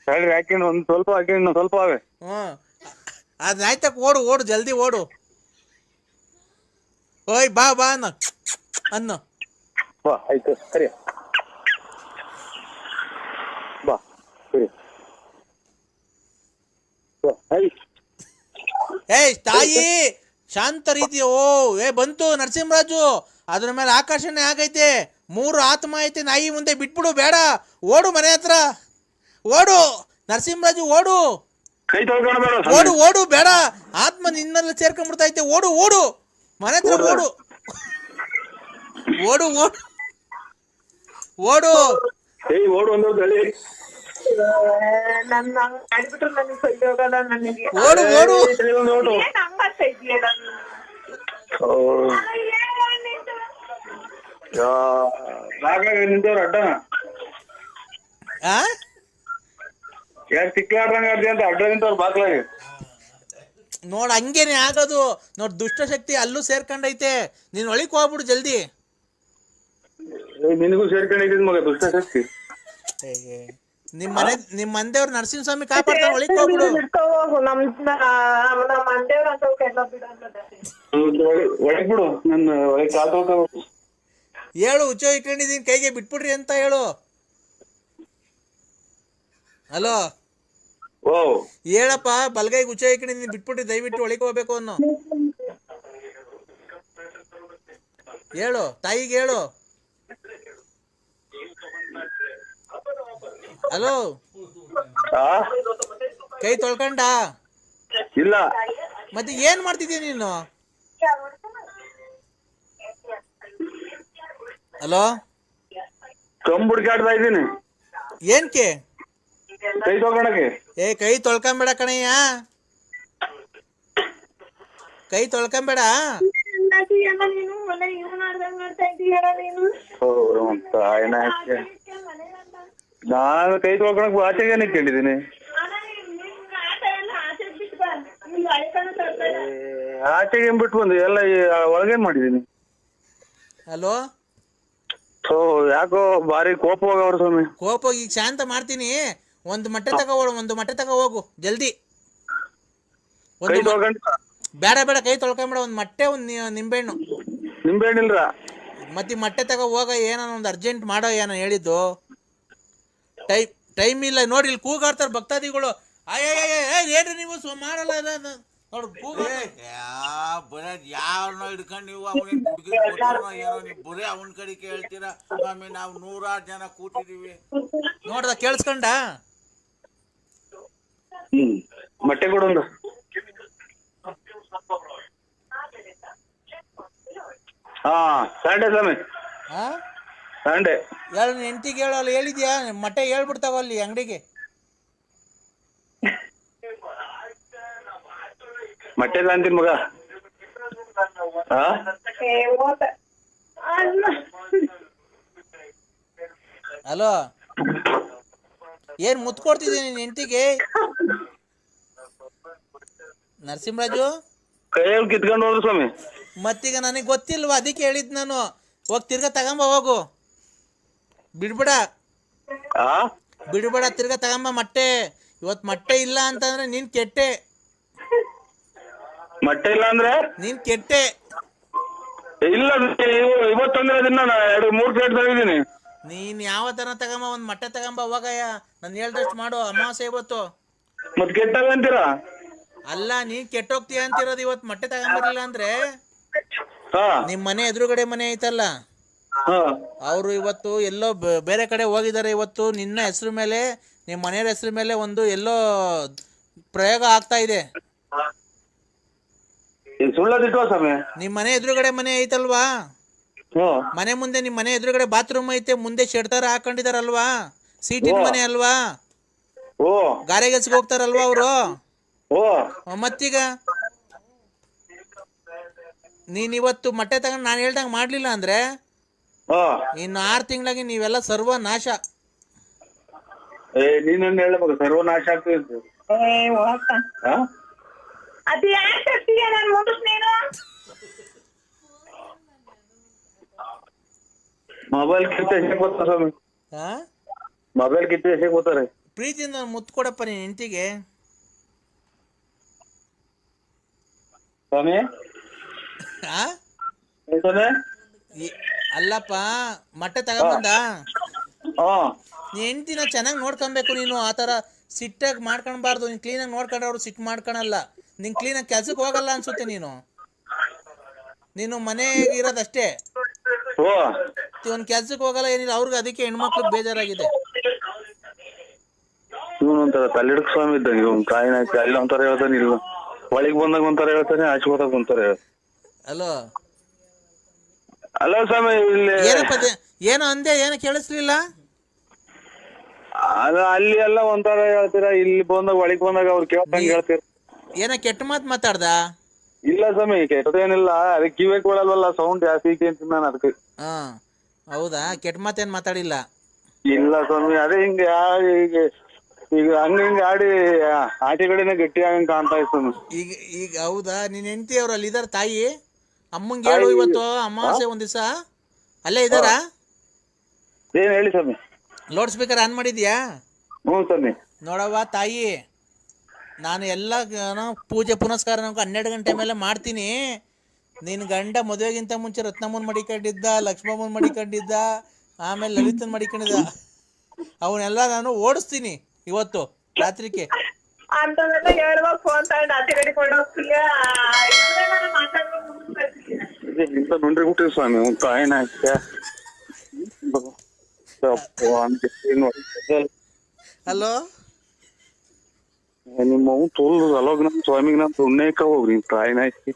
S6: ಹೇಳ್ರಿ ಹಾಕಿನ ಒಂದ್ ಸ್ವಲ್ಪ ಹಾಕಿನ ಸ್ವಲ್ಪ ಅವೆ
S1: ಹ್ಞೂ ಅದು ನಾಯಿ ತಕ್ಕ ಓಡು ಓಡು ಜಲ್ದಿ ಓಡು. ಓಯ್ ಬಾ ಬಾ ಅನ್ನ. ಅನ್ನ.
S6: ಬಾ ಆಯ್ತು ಸರಿ. ಬಾ ಸರಿ. ಬಾ
S1: ಏಯ್ ತಾಯಿ! ಶಾಂತ ರೀತಿ ಓ ಏ ಬಂತು ನರಸಿಂಹರಾಜು ಅದ್ರ ಮೇಲೆ ಆಕರ್ಷಣೆ ಆಗೈತೆ. ಮೂರು ಆತ್ಮ ಐತೆ ನಾಯಿ ಮುಂದೆ ಬಿಟ್ಬಿಡು ಬೇಡ. ಓಡು ಮನೆ ಹತ್ರ. ಓಡು ನರಸಿಂಹರಾಜು ಓಡು. ಓಡು ಓಡು ಬೇಡ. ಆತ್ಮ ನಿನ್ನೆಲ್ಲ ಸೇರ್ಕೊಂಡ್ಬಿಡ್ತೈತೆ ಓಡು ಓಡು. ಮನೆ ಹತ್ರ ಓಡು. ಓಡು. ಓಡು ಓಡು.
S5: ಓಡು.
S7: ನನ್ನ ಮಾಡಿಬಿಟ್ರು ನನಗೆ ಸರಿ ಹೋಗಲ್ಲ ನನಗೆ.
S1: ಓಡು ಓಡು.
S5: ನೋಡು
S7: ಏನ್ ಹಂಗಂತ ಇದೀಯ ನನ್ನ?
S6: ನಿಂತವ್ರ ಅಡ್ಡನ?
S1: ಆ?
S6: ಯಾಕೆ ಸಿಕ್ಕಾಡ್ರಂಗ ಅಡ್ಡಿ ಅಂತ ಅಡ್ಡ ನಿಂತವ್ರ ಬಾಗ್ಲಾಗಿ
S1: ನೋಡ್ ಹಂಗೇನೆ ಆಗೋದು. ನೋಡ್ ದುಷ್ಟಶಕ್ತಿ ಅಲ್ಲೂ ಸೇರ್ಕೊಂಡೈತೆ. ನೀನ್ ಒಳಿಕ್ ಹೋಗ್ಬಿಡು ಜಲ್ದಿ.
S6: ಏ, ನಿನಗೂ ಸೇರ್ಕೊಂಡಿದ್ ಮಗ ದುಷ್ಟ ಶಕ್ತಿ.
S1: ಏ, ನಿಮ್ ಮನೆ ನಿಮ್ ಮಂದೇವ್ರು ಒಳಗೆ ಹೋಗ್ಬಿಡು
S7: ಮಂದೇವ್ರ ಅಂತವ್ಕೆಲ್ಲ ಬಿಡಲ್ಲ
S6: ಒಳಗ್ ಬಿಡು ನನ್ನ ಒಳಗ್ ಕಾಲ್ ತೊಳ್ಕೊ
S1: ಹೇಳು ಹುಚ್ಚೋ ಇಟ್ಕೊಂಡಿದೀನಿ ಕೈಗೆ ಬಿಟ್ಬಿಡ್ರಿ ಅಂತ ಹೇಳು ಹಲೋ
S6: ಓ
S1: ಹೇಳಪ್ಪ ಬಲಗೈ ಹುಚ್ಚೋ ಇಟ್ಕೊಂಡಿದೀನಿ ಬಿಟ್ಬಿಟ್ರಿ ದಯವಿಟ್ಟು ಒಳಗೆ ಹೋಗ್ಬೇಕು ಅನ್ನೋ ಹೇಳು ತಾಯಿಗೆ ಹೇಳು ಹಲೋ? ಕೈ ತೊಳ್ಕಂಡ?
S6: ಇಲ್ಲ.
S1: ಮತ್ತೆ ಏನ್ ಮಾಡ್ತಿದ್ಯ ನೀನು? ಹಲೋ?
S6: ಕಂಬ್ ಹುಡ್ಕಾಡ್ತಾ ಇದ್ದೀನಿ.
S1: ಏನ್ಕೆ?
S6: ಕೈ ತೊಗೊಳಕ್ಕೆ
S1: ಏ ಕೈ ತೊಳ್ಕೊಂಬೇಡ ಕಣಯ್ಯ. ಕೈ ತೊಳ್ಕೊಂಬೇಡ.
S7: ನೀನು ಒಳ್ಳೆ ಇವ್ ಮಾಡ್ದಂಗ್ ಮಾಡ್ತಾ ಇದೀಯಲ್ಲ ನೀನು
S6: ಕೈ ತೊಳ್ಕೊಳಕ್ ಆಚೆಗೆ ನಿಂತ್ಕೊಂಡಿದ್ದೀನಿ.
S7: ಆಚೆಗ್
S6: ಬಿಟ್ಟು ಬಂದು ಎಲ್ಲ ಒಳಗೇನ್ ಮಾಡಿದೀನಿ
S1: ಹಲೋ?
S6: ಸೊ ಯಾಕೋ ಬಾರಿ ಕೋಪ ಹೋಗವ್ರ ಸ್ವಾಮಿ.
S1: ಕೋಪ ಈಗ ಶಾಂತ ಮಾಡ್ತೀನಿ. ಒಂದು ಮಟ್ಟೆ ತಗೋ ಒಂದ್ ಮಟ್ಟೆ ತಗೋ ಹೋಗು ಜಲ್ದಿ.
S6: ಕೈ
S1: ಒಂದು ಮ-
S6: ತೊಳ್ಕೊಂಡ್
S1: ಬೇಡ ಬೇಡ ಕೈ ತೊಳ್ಕೊಂಬೇಡ ಒಂದು ಮಟ್ಟೆ ಒಂದು ನಿಂಬೆಹಣ್ಣು.
S6: ಇಲ್ರ
S1: ಮತ್ತೆ ಈ ಮಟ್ಟೆ ತಗೋ ಹೋಗ ಏನೋ ಒಂದು ಅರ್ಜೆಂಟ್ ಮಾಡೋ ಏನೋ ಹೇಳಿದ್ದು. ಟೈಮ್ ಟೈಮ್ ಇಲ್ಲ. ನೋಡಿ ಇಲ್ಲಿ ಕೂಗಾಡ್ತಾರೆ ಭಕ್ತಾದಿಗಳು. ಏನ್ರಿ ನೀವು ಸೊ ಮಾಡಲ್ಲ
S8: ಹಿಡ್ಕೊಂಡು ನೀವು ಅವನಿಗೆ ಹುಡುಗಿ ಕೊಟ್ಟನೋ ಏನೋ ನೀವು ಬರೀ ಅವನ ಕಡೆ ಕೇಳ್ತೀರಾ? ಸ್ವಾಮಿ ನಾವು ನೂರಾರು ಜನ ಕೂತಿದೀವಿ.
S1: ನೋಡ್ದ ಕೇಳಿಸ್ಕೊಂಡ?
S6: ಕೊಡೊಂದು. ಹಾ ಸಂಡೆ ಸ್ವಾಮಿ.
S1: ಹಾ
S6: ಸಂಡೆ
S1: ಹೇಳು ಹೆಂಡತಿಗೆ ಹೇಳು ಅಲ್ಲಿ ಹೇಳಿದ್ಯಾ? ಮೊಟ್ಟೆ ಹೇಳ್ಬಿಡ್ತಾವ ಅಲ್ಲಿ ಅಂಗಡಿಗೆ.
S6: ಮೊಟ್ಟೆ ಇಲ್ಲ ಅಂತೀನಿ ಮಗ. ಹಾ.
S1: ಹಲೋ ಏನ್ ಮುತ್ ಕೊಡ್ತಿದ್ದೀನಿ ನಿನ್ ಹೆಂಡತಿಗೆ? ನರಸಿಂಹರಾಜು?
S6: ಕೈಯಲ್ಲಿ ಕಿತ್ಕೊಂಡು ಹೋದ್ರು ಸ್ವಾಮಿ.
S1: ಮತ್ತೀಗ ನನಗೆ ಗೊತ್ತಿಲ್ವಾ? ಅದಕ್ಕೆ ಹೇಳಿದ್ ನಾನು. ಹೋಗಿ ತಿರ್ಗಾ ತಗೊಂಬ ಹೋಗು. ಬಿಡ್ಬೇಡ.
S6: ಆ?
S1: ಬಿಡ್ಬೇಡ ತಿರ್ಗ ತಗೊಂಬ ಮೊಟ್ಟೆ. ಇವತ್ ಮೊಟ್ಟೆ ಇಲ್ಲ ಅಂತಂದ್ರೆ ನೀನ್ ಕೆಟ್ಟೆ.
S6: ಮೊಟ್ಟೆ ಇಲ್ಲ ಅಂದ್ರೆ?
S1: ನೀನ್ ಕೆಟ್ಟೆ.
S6: ಇಲ್ಲ ಇವ- ಇವತ್ತು ತಂದಿರೋದಿನ್ನ ನಾನು ಎರಡು ಮೂರು ಪ್ಲೇಟ್
S1: ನೀನ್ ಯಾವ ತರ ತಗೊಂಬ ಒಂದ್ ಮೊಟ್ಟೆ ತಗೊಂಬ ಹೋಗಯ್ಯ ನಾನು ಹೇಳ್ದಷ್ಟು ಮಾಡು ಅಮಾವಾಸ್ಯೆ ಇವತ್ತು.
S6: ಮತ್ ಕೆಟ್ಟಾಗ ಅಂತೀರಾ?
S1: ಅಲ್ಲ ನೀನ್ ಕೆಟ್ಟೋಗ್ತೀಯ ಅಂತಿರೋದು ಇವತ್ ಮೊಟ್ಟೆ ತಗೊಂಬರ್ಲಿಲ್ಲ ಅಂದ್ರೆ
S6: ಹಾ.
S1: ನಿಮ್ ಮನೆ ಎದುರುಗಡೆ ಮನೆ ಐತಲ್ಲ. ಅವರು ಇವತ್ತು ಎಲ್ಲೋ ಬೇರೆ ಕಡೆ ಹೋಗಿದ್ದಾರೆ ಇವತ್ತು. ನಿನ್ನ ಹೆಸರು ಮೇಲೆ ನಿಮ್ಮ ಮನೆಯವ್ರ ಹೆಸರು ಮೇಲೆ ಒಂದು ಎಲ್ಲೋ ಪ್ರಯೋಗ ಆಗ್ತಾ ಇದೆ. ನಿಮ್ ಮನೆ ಎದುರುಗಡೆ ಮನೆ ಐತಲ್ವಾ? ಮನೆ ಮುಂದೆ ನಿಮ್ಮ ಮನೆ ಎದುರುಗಡೆ ಬಾತ್ರೂಮ್ ಐತೆ ಮುಂದೆ ಶೆಡ್ತಾರ ಹಾಕೊಂಡಿದಾರಲ್ವಾ? ಸೀಟಿನ ಮನೆ ಅಲ್ವಾ? ಗಾರೆ ಕೆಲ್ಸಕ್ಕೆ ಹೋಗ್ತಾರಲ್ವಾ ಅವರು? ಮತ್ತೀಗ? ನೀನ್ ಇವತ್ತು ಮೊಟ್ಟೆ ತಗೊಂಡು ನಾನು ಹೇಳ್ದಂಗೆ ಮಾಡ್ಲಿಲ್ಲ ಅಂದ್ರೆ ಇನ್ನು ಆರು ತಿಂಗಳಾಗಿ ನೀವೆಲ್ಲ ಸರ್ವ ನಾಶ
S6: ಏ ನೀನೊಂದು ಹೇಳ್ಬೇಕು ಸರ್ವನಾಶ ಆಗ್ತದೆ. ಹಾ?
S7: ಅದ್ ಯಾಕ್ ತರ್ತೀಯ ನಾನು ಮುಗಿಸ್ ನೀನು?
S6: ಮೊಬೈಲ್ ಕಿತ್ತು ಎಸೆಕ್ ಬರ್ತಾರೆ ಸ್ವಾಮಿ?
S1: ಹಾ?
S6: ಮೊಬೈಲ್ ಕಿತ್ತು ಎಸೆಕ್ ಬರ್ತಾರೆ
S1: ಪ್ರೀತಿಯಿಂದ ಮುತ್ತು ಕೊಡಪ್ಪ ನೀನ್ ಹೆಂಡತಿಗೆ.
S6: ಸ್ವಾಮಿ?
S1: ಹಾ
S6: ಏನ್ ಸ್ವಾಮಿ?
S1: ಈ- ಅಲ್ಲಪ್ಪ ಮೊಟ್ಟೆ ತಗೊಂಬಂದ?
S6: ಹಾ.
S1: ನೀ ಹೆಂಡ್ತಿನ ಚೆನ್ನಾಗಿ ನೋಡ್ಕೊಬೇಕು ನೀನು ಆ ಥರ ಸಿಟ್ಟಾಗಿ ಮಾಡ್ಕೊಳ್ಬಾರ್ದು ನೀನು ಕ್ಲೀನಾಗಿ ನೋಡ್ಕೊಂಡ್ರೆ ಅವ್ರು ಸಿಟ್ಟು ಮಾಡ್ಕೊಳಲ್ಲ. ನೀನು ಕ್ಲೀನಾಗಿ ಕೆಲ್ಸಕ್ಕೆ ಹೋಗಲ್ಲ ಅನ್ಸುತ್ತೆ ನೀನು. ನೀನು ಮನೆಗೆ ಇರೋದಷ್ಟೇ.
S6: ಓ
S1: ಒಂದು ಕೆಲ್ಸಕ್ಕೆ ಹೋಗಲ್ಲ ಏನಿಲ್ಲ ಅವ್ರಿಗೆ ಅದಕ್ಕೆ ಹೆಣ್ಮಕ್ಳು ಬೇಜಾರಾಗಿದೆ.
S6: ಇವನು ಒಂಥರ ತಲೆಡ್ಕ್ ಸ್ವಾಮಿ ಇದ್ದಂಗೆ ಇವ್ನು ಕಾಯಿನ ಅಲ್ಲಿ ಒಂಥರ ಹೇಳ್ತಾನೆ ಇಲ್ಲ ಒಳಗೆ ಬಂದಾಗ ಒಂಥರ ಹೇಳ್ತಾನೆ ಆಚೆ ಹೋದಾಗ ಒಂಥರ ಹೇಳ್ತಾನೆ.
S1: ಅಲೋ
S6: ಅಲ್ಲ ಸ್ವಾಮಿ ಇಲ್ಲಿ
S1: ಏನಪ್ಪ ಅದೇ- ಏನೋ ಅಂದೆ ಏನು ಕೇಳಿಸ್ಲಿಲ್ಲ?
S6: ಅಲ್ಲ ಅಲ್ಲಿ ಎಲ್ಲ ಒಂಥರ ಹೇಳ್ತೀರಾ ಇಲ್ಲಿ ಬಂದಾಗ ಒಳಗ್ ಬಂದಾಗ ಅವ್ರು ಕೇಳ್ದಂಗೆ ಹೇಳ್ತೀರ?
S1: ಏನೋ ಕೆಟ್ಟ ಮಾತು ಮಾತಾಡ್ದ?
S6: ಇಲ್ಲ ಸ್ವಾಮಿ ಕೆಟ್ಟದೇನಿಲ್ಲ ಅದಕ್ಕೆ ಕಿವಿ ಕೊಡಲ್ವಲ್ಲ ಸೌಂಡ್ ಜಾಸ್ತಿ ಐತಿ ಅಂತ ನಾನು ಅದಕ್ಕೆ.
S1: ಹಾ ಹೌದಾ? ಕೆಟ್ಟ ಮಾತೇನು ಮಾತಾಡಿಲ್ಲ?
S6: ಇಲ್ಲ ಸ್ವಾಮಿ ಅದೇ ಹಿಂಗ ಈಗ ಈಗ ಹಂಗ ಹಿಂಗ ಆಡಿ ಆಚೆ ಕಡೆನೆ ಗಟ್ಟಿ ಆಗಂಗ್ ಕಾಣ್ತಾ ಇತ್ತು ಸ್ವಾಮಿ.
S1: ಈಗ ಈಗ ಹೌದಾ? ನಿನ್ನ ಹೆಂಡತಿ ಅವ್ರು ಅಲ್ಲಿದಾರ ತಾಯಿ? ಅಮ್ಮಂಗೆ ಹೇಳು ಇವತ್ತು ಅಮಾವಾಸ್ಯೆ ಒಂದ್ ದಿವಸ. ಅಲ್ಲೇ ಇದಾರ?
S6: ಏನ್ ಹೇಳಿ ಸ್ವಾಮಿ.
S1: ಲೌಡ್ ಸ್ಪೀಕರ್ ಆನ್ ಮಾಡಿದ್ಯಾ?
S6: ಹ್ಞೂ ಸ್ವಾಮಿ.
S1: ನೋಡವ್ವ ತಾಯಿ ನಾನು ಎಲ್ಲ ಏನೋ ಪೂಜೆ ಪುನಸ್ಕಾರ ನಮ್ಗೆ ಹನ್ನೆರಡು ಗಂಟೆ ಮೇಲೆ ಮಾಡ್ತೀನಿ. ನಿನ್ನ ಗಂಡ ಮದುವೆಗಿಂತ ಮುಂಚೆ ರತ್ನಮ್ಮನ ಮಡಿಕೊಂಡಿದ್ದ ಲಕ್ಷ್ಮಮ್ಮನ ಮಡಿಕೊಂಡಿದ್ದ ಆಮೇಲೆ ಲಲಿತನ್ ಮಡಿಕೊಂಡಿದ್ದ. ಅವನ್ನೆಲ್ಲ ನಾನು ಓಡಿಸ್ತೀನಿ ಇವತ್ತು ರಾತ್ರಿಗೆ.
S7: ಅಂತವೆಲ್ಲ ಹೇಳುವಾಗ ಫೋನ್ ತಗೊಂಡು ಅತಿ ಕಡೆ ಕೊಂಡೋಗ್ತೀಯ ಇದ್ರೆ ನಾನು ಮಾತಾಡ್ಕೊಂಡು ಮುಂದ್ವರ್ತೀನಿ.
S6: ಇಂತ ನುಂಡ್ರಿ ಬಿಟ್ಟಿವಿ ಸ್ವಾಮಿ ಒಂದು ತಾಯಿನ
S1: ಹಲೋ?
S6: ನಿಮ್ಮ ಅವ್ನು ತೋಲ್ ಅಲೋಗ್ ನಮ್ ಸ್ವಾಮಿಗ್ ನಮ್ ತುಣ್ಣೇಕ ಹೋಗ್ರಿ ತಾಯಿನ ಹಾಕಿ